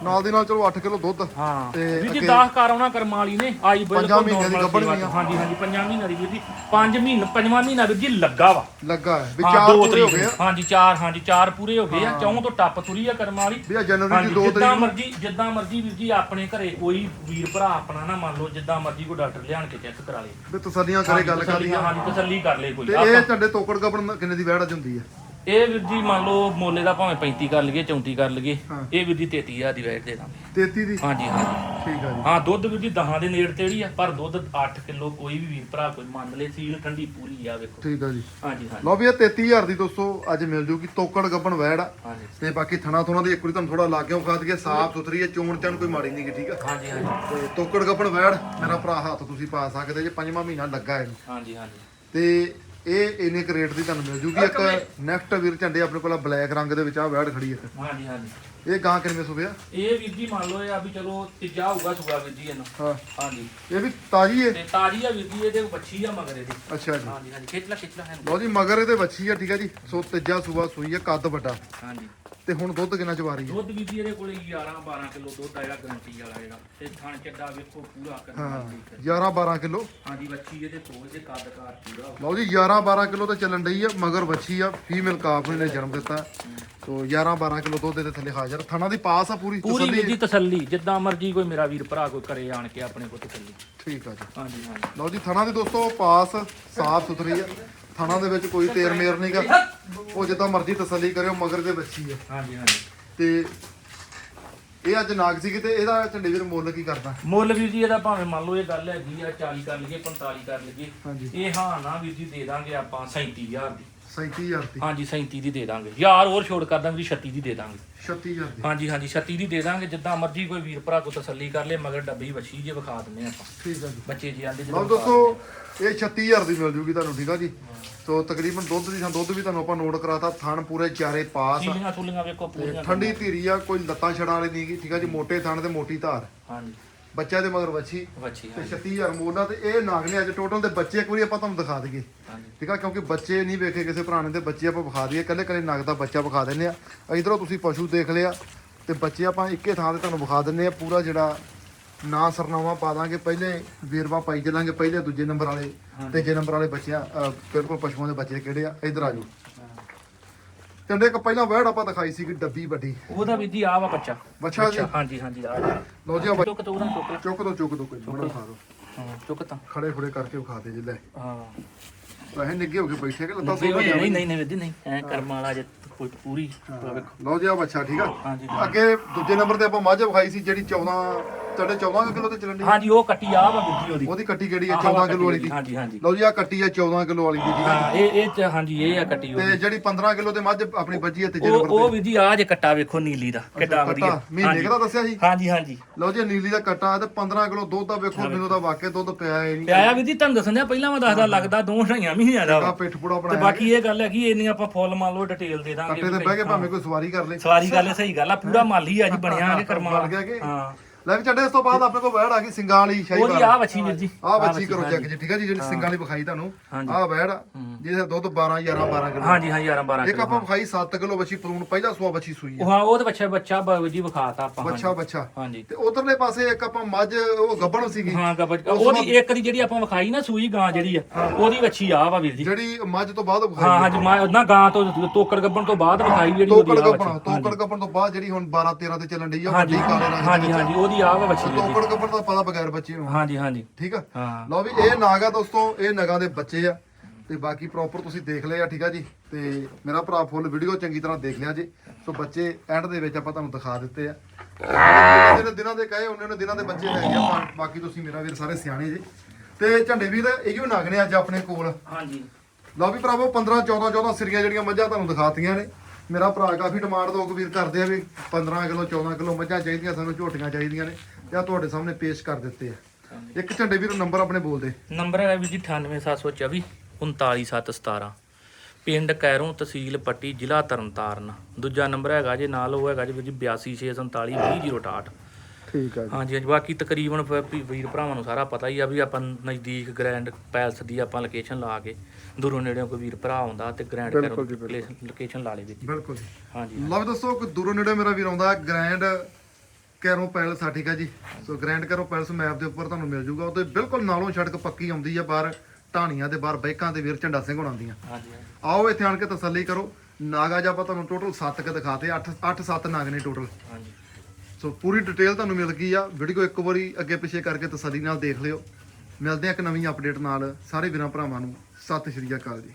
ਨਾਲ ਦੀ ਨਾਲ ਚਲੋ 8 ਕਿਲੋ ਦੁੱਧ
ਹਾਂ।
ਤੇ
ਵੀਰ ਜੀ
ਅੱਗੇ-
10 ਕਾਰ ਆਉਣਾ ਕਰਮ ਵਾਲੀ ਨੇ ਆਈ
ਪੰਜਾਂ
ਬਿਲਕੁਲ
ਮਹੀਨਿਆਂ ਦੀ
normal
ਗੱਭਣ
ਸੇਵਾ
ਵੀ ਆ।
ਹਾਂਜੀ ਹਾਂਜੀ ਪੰਜਾਂ ਮਹੀਨਿਆਂ ਦੀ ਵੀਰ ਜੀ। 5 ਮਹੀਨੇ ਪੰਜਵਾਂ ਮਹੀਨਾ ਵੀਰ ਜੀ ਲੱਗਾ ਵਾ।
ਲੱਗਾ ਹੈ। ਵੀ
ਹਾਂ,
ਚਾਰ
ਦੋ
ਪੂਰੇ ਹੋ
ਤਰੀਕ
ਗਏ
ਨੂੰ। ਹਾਂਜੀ ਚਾਰ ਹਾਂਜੀ ਚਾਰ ਪੂਰੇ ਹੋ ਗਏ ਆ। ਚੌਂ ਤੋਂ ਟੱਪ ਤੁਰੀ ਆ ਕਰਮ ਵਾਲੀ
ਵੀ ਆ ਜਨਵਰੀ
ਹਾਂਜੀ
ਦੀ 2
ਜਿੱਦਾਂ
ਤਰੀਕ ਨੂੰ।
ਮਰਜ਼ੀ ਜਿੱਦਾਂ ਮਰਜ਼ੀ ਵੀਰ ਜੀ ਆਪਣੇ ਘਰੇ ਕੋਈ ਵੀਰ ਭਰਾ ਆਪਣਾ ਨਾ ਮੰਨ ਲਓ ਜਿੱਦਾਂ ਮਰਜ਼ੀ ਕੋਈ ਡਾਕਟਰ ਲਿਆਣ ਕੇ ਚੈੱਕ ਕਰਾ ਲੇ।
ਵੀ ਤਸੱਲੀਆਂ ਕਰੇ ਗੱਲ ਕਰਦੀ ਆ
ਹਾਂਜੀ ਤਸੱਲੀ ਕਰ ਲੇ ਕੋਈ
ਤੇ
ਆਪਾਂ-
ਇਹ ਝੰਡੇ ਤੋਕੜ ਗੱਭਣ ਕਿੰਨੇ ਦੀ ਵਹਿੜ ਅੱਜ ਹੁੰਦੀ ਆ?
ਇਹ ਵੀਰ ਜੀ ਮੰਨ ਲਓ ਮੋਲੇ ਦਾ ਭਾਵੇਂ 35 ਕਰ ਲਈਏ 34 ਕਰ ਲਈਏ
ਹਾਂ।
ਇਹ ਵੀਰ ਜੀ 33000 ਦੀ ਵੈਟ ਦੇ ਦਾਂਗੇ।
33 ਦੀ?
ਹਾਂਜੀ ਹਾਂਜੀ।
ਠੀਕ ਆ ਜੀ।
ਹਾਂ ਦੁੱਧ ਵੀਰ ਜੀ ਦਹਾਂ ਦੇ ਨੇੜੇ ਤੇੜੀ ਆ ਪਰ ਦੁੱਧ 8 ਕਿਲੋ ਕੋਈ ਵੀ ਵੀਰ ਭਰਾ ਕੋਈ ਮੰਨ ਲੇ ਸੀਲ ਠੰਡੀ ਪੂਰੀ ਆ ਵੇਖੋ।
ਠੀਕ ਆ ਜੀ।
ਹਾਂਜੀ ਹਾਂਜੀ।
ਲਓ ਵੀ ਇਹ 33000 ਦੀ ਦੋਸਤੋ ਅੱਜ ਮਿਲ ਜੂਗੀ ਤੋਕੜ ਗੱਭਣ ਵਹਿੜ ਆ
ਹਾਂਜੀ।
ਤੇ ਬਾਕੀ ਥਣਾ ਥੁਣਾ ਦੀ ਇੱਕ ਵਾਰੀ ਤੁਹਾਨੂੰ ਥੋੜਾ ਲਾ ਕੇ ਖਾ ਦਈਏ ਸਾਫ਼ ਸੁਥਰੀ ਹੈ ਚੋਣ ਚਾਣ ਕੋਈ ਮਾੜੀ ਨਹੀਂ ਗੀ ਠੀਕ ਆ?
ਹਾਂਜੀ ਹਾਂਜੀ।
ਤੇ ਤੋਕੜ ਗੱਭਣ ਵੈੜ ਮੇਰਾ ਭਰਾ ਹੱਥ ਤੁਸੀਂ ਪਾ ਸਕਦੇ ਜੇ ਪੰਜਵਾਂ ਮਹੀਨਾ ਲੱਗਾ ਇਹਨੂੰ।
ਹਾਂਜੀ ਹਾਂਜੀ।
ਤੇ ਇਹ ਇੰਨੇ ਕੁ ਰੇਟ ਦੀ ਤੁਹਾਨੂੰ ਮਿਲ ਜੂਗੀ। ਇੱਕ ਨੈਕਸਟ ਵੀਰ ਝੰਡੇ ਆਪਣੇ ਕੋਲ ਬਲੈਕ ਰੰਗ ਦੇ ਵਿੱਚ ਆ ਵੈੜ ਖੜੀ ਹੈ
ਹਾਂਜੀ ਹਾਂਜੀ।
ਇਹ ਗਾਂ ਕਿੰਨੇ ਸੁਬਿਆ
ਇਹ ਵੀਰ ਜੀ ਮੰਨ ਲਓ ਇਹ ਆ ਵੀ ਚਲੋ ਤੀਜਾ ਹੋਊਗਾ ਸੂਆ ਵੀਰ ਜੀ ਇਹਨੂੰ।
ਹਾਂ।
ਹਾਂਜੀ।
ਇਹ ਵੀ ਤਾਜੀ ਹੈ
ਤੇ ਤਾਜੀ ਆ ਵੀਰ ਜੀ ਇਹਦੇ ਬੱਚੀ ਆ ਮਗਰ ਇਹਦੀ।
ਅੱਛਾ ਜੀ।
ਹਾਂਜੀ ਹਾਂਜੀ। ਖਿੱਚ ਲੈ ਖਿੱਚ ਲੈ ਹੈਂ।
ਲਓ ਜੀ ਮਗਰ ਇਹਦੇ ਵੱਛੀ ਆ ਠੀਕ ਹੈ ਜੀ। ਸੋ ਤੀਜਾ ਸੂਆ ਸੂਈ ਹੈ ਕੱਦ ਵੱਡਾ।
ਹਾਂਜੀ।
ਤੇ ਹੁਣ ਦੁੱਧ ਕਿੰਨਾ ਚਵਾ ਰਹੀ ਹੈ?
ਦੁੱਧ ਵੀਰ ਜੀ ਇਹਦੇ ਕੋਲੇ 11 12 ਕਿਲੋ ਦੁੱਧ ਆਏਗਾ ਗਰੰਟੀ ਵਾਲਾ ਜਿਹੜਾ। ਤੇ ਥਣ ਚੱਡਾ ਵੇਖੋ ਪੂਰਾ ਕਰਨਾ
ਹਾਂ
ਠੀਕ ਹੈ।
11 12 ਕਿਲੋ।
ਹਾਂਜੀ ਬੱਚੀ ਇਹਦੇ ਕੋਲ ਦੇ ਕੱਦ ਕਾਰ ਪੂਰਾ
ਲਓ ਜੀ 11 12 ਕਿਲੋ ਤੇ ਚੱਲਣ ਡਈ ਆ ਮਗਰ ਵੱਛੀ ਆ ਫੀਮੇਲ ਕਾਫ ਨੇ ਜਨਮ ਦਿੱਤਾ। ਸੋ 11 12 ਕਿਲੋ ਦੁੱਧ ਦੇ ਥੱਲੇ ਹਾਜ਼ਰ। ਥਣਾ ਦੀ ਪਾਸ ਆ ਪੂਰੀ
ਪੂਰੀ ਵੀਰ ਜੀ ਤਸੱਲੀ ਜਿੱਦਾਂ ਮਰਜ਼ੀ ਕੋਈ ਮੇਰਾ ਵੀਰ ਭਰਾ ਕੋਈ ਕਰੇ ਆਣ ਕੇ ਆਪਣੇ ਕੋਲ ਤਸੱਲੀ।
ਠੀਕ ਆ ਜੀ।
ਹਾਂਜੀ ਹਾਂਜੀ।
ਲਓ ਜੀ ਥਣਾ ਦੀ ਦੋਸਤੋ ਪਾਸ ਸਾਫ਼ ਸੁਥਰੀ ਆ। ਥਣਾ ਦੇ ਵਿੱਚ ਕੋਈ ਤੇਰ ਮੇਰ ਨਹੀਂਗਾ ਉਹ ਜਿੱਦਾਂ ਮਰਜ਼ੀ ਤਸੱਲੀ ਕਰਿਓ ਮਗਰ ਦੇ ਬੱਚੀ ਆ।
ਹਾਂਜੀ ਹਾਂਜੀ।
ਤੇ ਇਹ ਅੱਜ ਨਾਗ ਸੀ ਕਿਤੇ ਇਹਦਾ ਝੰਡੇ ਵੀਰ ਮੁੱਲ ਕੀ ਕਰਦਾ?
ਮੁੱਲ ਵੀਰ ਜੀ ਇਹਦਾ ਭਾਵੇਂ ਮੰਨ ਲਓ ਇਹ ਗੱਲ ਹੈਗੀ ਆ 40 ਕਰ ਲਈਏ 45 ਕਰ ਲਈਏ ਇਹ ਹਾਂ ਨਾ ਵੀਰ ਜੀ ਦੇ ਦਾਂਗੇ ਆਪਾਂ 37000 ਦੀ।
37000 ਦੀ।
ਹਾਂਜੀ 37 ਦੀ ਦੇ ਦਾਂਗੇ। ਯਾਰ ਹੋਰ ਛੋੜ ਕਰ ਦਾਂਗੇ 36 ਦੀ ਦੇ ਦਾਂਗੇ।
36000 ਦੀ।
ਹਾਂਜੀ ਹਾਂਜੀ 36 ਦੀ ਦੇ ਦਾਂਗੇ ਜਿੱਦਾਂ ਮਰਜ਼ੀ ਕੋਈ ਵੀਰ ਭਰਾ ਕੋ ਤਸੱਲੀ ਕਰ ਲੇ ਮਗਰ ਡੱਬੀ ਵੱਛੀ ਜੇ ਵਿਖਾ ਦਿੰਨੇ ਆਪਾਂ।
ਠੀਕ ਆ ਜੀ।
ਬੱਚੇ ਜੀ ਆਂਦੇ
ਲਓ ਦੋਸਤੋ ਇਹ 36000 ਦੀ ਮਿਲ ਜੂਗੀ ਤੁਹਾਨੂੰ ਠੀਕ ਆ ਜੀ? ਸੋ ਤਕਰੀਬਨ ਦੁੱਧ ਦੀ ਦੁੱਧ ਵੀ ਤੁਹਾਨੂੰ ਆਪਾਂ ਨੋਟ ਕਰਾਤਾ ਥਣ ਪੂਰੇ ਚਾਰੇ ਪਾਸ। ਆ।
ਸੀਲੀਆਂ ਸੁਲੀਆਂ ਵੇਖੋ ਪੂਰੀਆਂ
ਠੰਡੀ ਧੀਰੀ ਆ ਕੋਈ ਲੱਤਾਂ ਛੜਾਂ ਵਾਲੀ ਨਹੀਂਗੀ ਠੀਕ ਆ ਜੀ? ਮੋਟੇ ਥਣ ਤੇ ਮੋਟੀ ਧਾਰ।
ਹਾਂਜੀ।
ਬੱਚਾ ਦੇ ਮਗਰ ਵੱਛੀ।
ਵੱਛੀ
ਤੇ 36000 ਮੋਲਾ ਤੇ ਇਹ ਨਾਗ ਨੇ ਅੱਜ ਟੋਟਲ ਦੇ ਬੱਚੇ ਇੱਕ ਵਾਰੀ ਆਪਾਂ ਤੁਹਾਨੂੰ ਦਿਖਾ ਦਈਏ।
ਹਾਂਜੀ।
ਠੀਕ ਆ? ਕਿਉਂਕਿ ਬੱਚੇ ਨਹੀਂ ਵੇਖੇ ਕਿਸੇ ਪੁਰਾਣੇ ਦੇ ਬੱਚੇ ਆਪਾਂ ਵਿਖਾ ਦਈਏ। ਕੱਲੇ ਕੱਲੇ ਨਗ ਦਾ ਬੱਚਾ ਵਿਖਾ ਦਿੰਨੇ ਆ। ਇਧਰੋਂ ਤੁਸੀਂ ਪਸ਼ੂ ਦੇਖ ਲਿਆ ਤੇ ਬੱਚੇ ਆਪਾਂ ਇੱਕੇ ਥਾਂ ਤੇ ਤੁਹਾਨੂੰ ਵਿਖਾ ਦਿੰਨੇ ਆ ਪੂਰਾ ਜਿਹੜਾ ਨਾਂ ਸਰਨਾਮਾ ਪਾ ਦਾਂਗੇ ਪਹਿਲੇ ਵੇਰਵਾ ਪਾਈ ਚੱਲਾਂਗੇ ਪਹਿਲੇ ਦੂਜੇ ਨੰਬਰ ਵਾਲੇ ਤੀਜੇ ਨੰਬਰ ਵਾਲੇ ਬੱਚਿਆਂ ਬਿਲਕੁਲ ਪਸ਼ੂਆਂ ਦੇ ਬੱਚੇ ਕਿਹੜੇ ਆ ਇਧਰ ਆ ਜਾਓ। ਤੇ ਇੱਕ ਪਹਿਲਾਂ ਵਰਡ ਆਪਾਂ ਦਿਖਾਈ ਸੀ ਕਿ ਡੱਬੀ ਵੱਡੀ।
ਉਹਦਾ ਵੀ ਜੀ ਆ ਵਾ ਬੱਚਾ।
ਬੱਚਾ ਜੀ?
ਹਾਂਜੀ ਹਾਂਜੀ ਆ
ਲਓ ਜੀ ਆ ਬੱਚਾ।
ਚੁੱਕ ਤੋ ਉਹਨਾਂ ਚੁੱਕ।
ਚੁੱਕ ਦੋ ਚੁੱਕ ਦੋ ਕੋਈ ਥੋੜਾ ਵਿਖਾ ਦੋ
ਹਾਂ ਚੁੱਕ ਤਾਂ।
ਖੜੇ ਖੜੇ ਕਰਕੇ ਵਿਖਾ ਦੇ ਜੀ ਲੈ।
ਹਾਂ।
ਵੈਸੇ ਨਿੱਗੇ ਹੋ ਕੇ ਬੈਠੇ ਕਿ ਲੱਤਾਂ ਸੋਹਣੀਆਂ
ਨਹੀਂ ਨਹੀਂ ਨਹੀਂ ਨਹੀਂ। ਐ ਕਰਮ ਵਾਲਾ ਜੇ ਪੂਰੀ ਵੇਖੋ
ਲਓ ਜੀ ਆ ਬੱਚਾ ਠੀਕ ਆ? ਅੱਗੇ ਦੂਜੇ ਨੰਬਰ ਤੇ ਆਪਾਂ ਮੱਝ ਵਿਖਾਈ ਸੀ ਜਿਹੜੀ 14 ਤੁਹਾਡੇ 14 ਕਿਲੋ ਤੇ ਚੱਲਣ ਦੀ
ਹਾਂਜੀ ਉਹ ਕੱਟੀ ਆ ਵਾ ਜੀ ਉਹਦੀ।
ਉਹਦੀ ਕੱਟੀ ਕਿਹੜੀ
ਆਹ
14
ਵਾ
ਕਿਲੋ ਵਾਲੀ ਦੀ
ਹਾਂਜੀ ਹਾਂਜੀ।
ਲਓ ਜੀ ਆ ਕੱਟੀ ਆ 14 ਕਿਲੋ ਵਾਲੀ ਦੀ ਆ
ਹਾਂ ਇਹ ਇਹ ਚ- ਹਾਂਜੀ ਇਹ ਆ ਕੱਟੀ
ਤੇ
ਉਹਦੀ।
ਜਿਹੜੀ 15 ਕਿਲੋ ਤੇ ਮੱਝ ਆਪਣੀ ਬੱਜੀ ਆ ਤੀਜੇ
ਉਹ
ਨੰਬਰ
ਉਹ ਵੀਰ ਜੀ ਆ ਜੇ ਕੱਟਾ ਵੇਖੋ ਨੀਲੀ ਦਾ ਕਿੱਡਾ
ਤੇ
ਵਧੀਆ।
ਕੱਟਾ। ਮਹੀਨੇ ਦੱਸਿਆ ਸੀ?
ਹਾਂਜੀ ਹਾਂਜੀ।
ਲਓ ਜੀ ਨੀਲੀ ਦਾ ਕੱਟਾ ਤੇ 15 ਕਿਲੋ ਦੁੱਧ ਦਾ ਵੇਖੋ ਮੈਨੂੰ ਤਾਂ ਵਾਕਿਆ ਦੁੱਧ ਪਿਆ ਹੀ
ਤੇ
ਨਹੀਂ।
ਆਇਆ ਵੀਰ ਜੀ ਤੁਹਾਨੂੰ ਦੱਸਣਿਆ ਪਹਿਲਾਂ ਮੈਂ ਦੱਸਦਾ ਲੱਗਦਾ ਦੋ ਢਾਈਆਂ ਮਹੀਨਿਆਂ ਦਾ
ਆ
ਵਾ।
ਪਿੱਠ ਪੂੜਾ
ਤੇ
ਬਣਾਇਆ।
ਬਾਕੀ ਇਹ ਗੱਲ ਹੈ ਕਿ ਇੰਨੀ ਆਪਾਂ ਫੁੱਲ ਮੰਨ ਲਓ ਡਿਟੇਲ ਦੇ ਦਾਂਗੇ
ਕੱਟੇ ਤੇ ਬਹਿ ਕੇ ਭਾਵੇਂ ਕੋਈ ਸਵਾਰੀ ਕਰ ਲੇ
ਸਵਾਰੀ ਗੱਲ ਹੈ, ਸਹੀ ਗੱਲ ਆ ਪੂਰਾ ਮਾਲੀ ਆ ਜੀ ਬਣਿਆ (laughs) ਕਿ ਕਰਮਾ।
ਬਣ ਗਿਆ ਕਿ?
ਹਾਂ।
ਲੈ ਵੀ ਛੱਡੇ ਇਸ ਤੋਂ ਬਾਅਦ ਆਪਣੇ ਕੋਲ ਵੈੜ ਆ ਗਈ ਸਿੰਗਾਂ ਵਾਲੀ ਸ਼ਾਹੀ
ਉਹਦੀ ਆ ਵੱਛੀ ਵੀਰ ਜੀ।
ਆ ਬੱਚੀ ਕਰੋ ਚੈੱਕ ਜੀ ਠੀਕ ਆ ਜੀ ਜਿਹੜੀ ਸਿੰਗਾਂ ਵਾਲੀ ਵਿਖਾਈ ਤੁਹਾਨੂੰ। ਆ ਵੈੜ ਜਿਹਦਾ ਦੁੱਧ 12 11 12 ਕਿਲੋ।
ਹਾਂਜੀ ਹਾਂ 11 12
ਇੱਕ ਆਪਾਂ ਵਿਖਾਈ 7 ਕਿਲੋ ਬੱਚੀ ਪਲੂਣ ਪਹਿਲਾ ਸੂਆ ਬੱਚੀ ਸੂਈ
ਹਾਂ ਉਹ ਤਾਂ ਬੱਚਾ ਬੱਚਾ ਜੀ ਵਿਖਾਤਾ ਆਪਾਂ
ਬੱਚਾ ਬੱਚਾ।
ਹਾਂਜੀ।
ਤੇ ਉਧਰਲੇ ਪਾਸੇ ਇੱਕ ਆਪਾਂ ਮੱਝ ਉਹ ਗੱਬਣ ਸੀਗੀ।
ਹਾਂ ਗੱਬੜ ਉਹਦੀ ਇੱਕ ਦੀ ਜਿਹੜੀ ਆਪਾਂ ਵਿਖਾਈ ਨਾ ਸੂਈ ਗਾਂ ਜਿਹੜੀ ਆ ਉਹਦੀ ਵੱਛੀ ਆ ਵਾ ਵੀਰ ਜੀ।
ਜਿਹੜੀ ਮੱਝ ਤੋਂ ਬਾਅਦ ਵਿਖਾਈ
ਹਾਂ ਹਾਂਜੀ ਮੈਂ ਉਹਨਾਂ ਗਾਂ ਤੋਂ ਤੋਕੜ ਗੱਬਣ ਤੋਂ ਬਾਅਦ ਵਿਖਾਈ ਜਿਹੜੀ
ਤੋਕੜ ਗੱਬਣ ਤੋਕੜ ਗੱਬਣ ਤੋਂ ਬਾਅਦ ਜਿਹੜੀ ਹੁਣ 12 13 ਤੇ ਚੱਲਣ ਡਈ ਆ
ਹਾਂਜੀ
ਵੱਡੀ ਕਾਲੇ ਰੰਗ
ਹਾਂਜੀ ਹਾਂਜੀ ਉਹਦੀ ਆ ਵਾ ਵੀਰ ਜੀ
ਤੋਕੜ ਗੱਬਣ ਦਾ ਪਤਾ ਬਗੈਰ ਬੱਚੇ ਨੂੰ।
ਹਾਂਜੀ ਹਾਂਜੀ।
ਠੀਕ ਆ?
ਹਾਂ।
ਲਓ ਵੀ ਇਹ ਨਾਗ ਦੋਸਤੋ ਇਹ ਨਗਾਂ ਦੇ ਬੱਚੇ ਆ। ਤੇ ਬਾਕੀ ਪ੍ਰੋਪਰ ਤੁਸੀਂ ਦੇਖ ਲਏ ਆ ਠੀਕ ਆ ਜੀ? ਤੇ ਮੇਰਾ ਭਰਾ ਫੁੱਲ ਵੀਡੀਓ ਚੰਗੀ ਤਰ੍ਹਾਂ ਦੇਖ ਲਿਆ ਜੀ। ਸੋ ਬੱਚੇ ਐਂਡ ਦੇ ਵਿੱਚ ਆਪਾਂ ਤੁਹਾਨੂੰ ਦਿਖਾ ਦਿੱਤੇ ਆ। ਜਿਹੜੇ ਦਿਨਾਂ ਦੇ ਕਹੇ ਉਹਨਾਂ ਨੇ ਦਿਨਾਂ ਦੇ ਬੱਚੇ ਹੈਗੇ ਆ। ਬਾ- ਬਾਕੀ ਤੁਸੀਂ ਮੇਰਾ ਵੀਰ ਸਾਰੇ ਸਿਆਣੇ ਜੀ। ਤੇ ਝੰਡੇ ਵੀਰ ਇਹੋ ਨਗ ਨੇ ਅੱਜ ਆਪਣੇ ਕੋਲ।
ਹਾਂਜੀ।
ਲਓ ਵੀ ਭਰਾਵੋ 15 14 14 ਸਿਰੀਆਂ ਜਿਹੜੀਆਂ ਮੱਝਾਂ ਤੁਹਾਨੂੰ ਦਿਖਾਤੀਆਂ ਨੇ। ਮੇਰਾ ਭਰਾ ਕਾਫੀ ਡਿਮਾਂਡ ਲੋਕ ਵੀਰ ਕਰਦੇ ਆ ਵੀ 15 ਕਿਲੋ 14 ਕਿਲੋ ਮੱਝਾਂ ਚਾਹੀਦੀਆਂ ਸਾਨੂੰ ਝੋਟੀਆਂ ਚਾਹੀਦੀਆਂ ਨੇ ਜਾਂ ਤੁਹਾਡੇ ਸਾਹਮਣੇ ਪੇਸ਼ ਕਰ ਦਿੱਤੇ ਆ। ਇੱਕ ਝੰਡੇ ਵੀਰ ਨੰਬਰ ਆਪਣੇ ਬੋਲਦੇ
ਨੰਬਰ ਹੈਗਾ ਵੀਰ ਜੀ 98724 39717 ਪਿੰਡ ਕੈਰੋਂ ਤਹਿਸੀਲ ਪੱਟੀ ਜ਼ਿਲ੍ਹਾ ਤਰਨਤਾਰਨ। ਦੂਜਾ ਨੰਬਰ ਹੈਗਾ ਜੇ ਨਾਲ ਉਹ ਹੈਗਾ ਜੀ ਵੀਰ ਜੀ 8247 20068
ਠੀਕ ਆ
ਹਾਂਜੀ ਹਾਂਜੀ। ਬਾਕੀ ਤਕਰੀਬਨ ਫਿਰ ਵੀ ਵੀਰ ਭਰਾਵਾਂ ਨੂੰ ਸਾਰਾ ਪਤਾ ਹੀ ਆ ਵੀ ਆਪਾਂ ਨਜ਼ਦੀਕ ਗ੍ਰੈਂਡ ਪੈਲਸ ਦੀ ਆਪਾਂ ਲੋਕੇਸ਼ਨ ਲਾ ਕੇ ਦੂਰੋਂ ਨੇੜਿਓਂ ਕੋਈ ਵੀਰ ਭਰਾ ਆਉਂਦਾ ਤੇ ਗ੍ਰੈਂਡ
ਬਿਲਕੁਲ ਜੀ,
ਲੋਕੇਸ਼ਨ ਲਾ ਲੇ ਜੀ
ਬਿਲਕੁਲ ਜੀ।
ਹਾਂਜੀ
ਲਓ ਵੀ ਦੋਸਤੋ ਕੋਈ ਦੂਰੋਂ ਨੇੜੇ ਮੇਰਾ ਵੀਰ ਆਉਂਦਾ ਗ੍ਰੈਂਡ ਕੈਰੋ ਪੈਲਸ ਆ ਠੀਕ ਆ ਜੀ? So grand Cairo palace map ਦੇ ਉੱਪਰ ਤੁਹਾਨੂੰ ਮਿਲ ਜੂਗਾ। ਉਹਦੇ ਬਿਲਕੁਲ ਨਾਲੋਂ ਸੜਕ ਪੱਕੀ ਆਉਂਦੀ ਆ ਬਾਹਰ ਢਾਣੀਆਂ ਦੇ ਬਾਹਰ ਬਾਈਕਾਂ ਦੇ ਵੀਰ ਝੰਡਾ ਸਿੰਘ ਹੋਣਾ
ਹਾਂਜੀ ਹਾਂਜੀ।
ਆਓ ਇੱਥੇ ਆਣ ਕੇ ਤਸੱਲੀ ਕਰੋ। ਨਾਗਾ ਜਾਂ ਆਪਾਂ ਤੁਹਾਨੂੰ ਟੋਟਲ 7 ਕ ਦਿਖਾਤੇ 8 8 7 ਨਾਗ ਨੇ ਟੋਟਲ
ਹਾਂਜੀ।
ਸੋ ਪੂਰੀ ਡਿਟੇਲ ਤੁਹਾਨੂੰ ਮਿਲ ਗਈ ਆ। ਵੀਡੀਓ ਇੱਕ ਵਾਰੀ ਅੱਗੇ ਪਿੱਛੇ ਕਰਕੇ ਤਸੱਲੀ ਨਾਲ ਦੇਖ ਲਿਓ। ਮਿਲਦੇ ਆ ਇੱਕ ਨਵੀਂ ਅਪਡੇਟ ਨਾਲ। ਸਾਰੇ ਵੀਰਾਂ ਭਰਾਵਾਂ ਨੂੰ ਸਤਿ ਸ਼੍ਰੀ ਅਕਾਲ ਜੀ।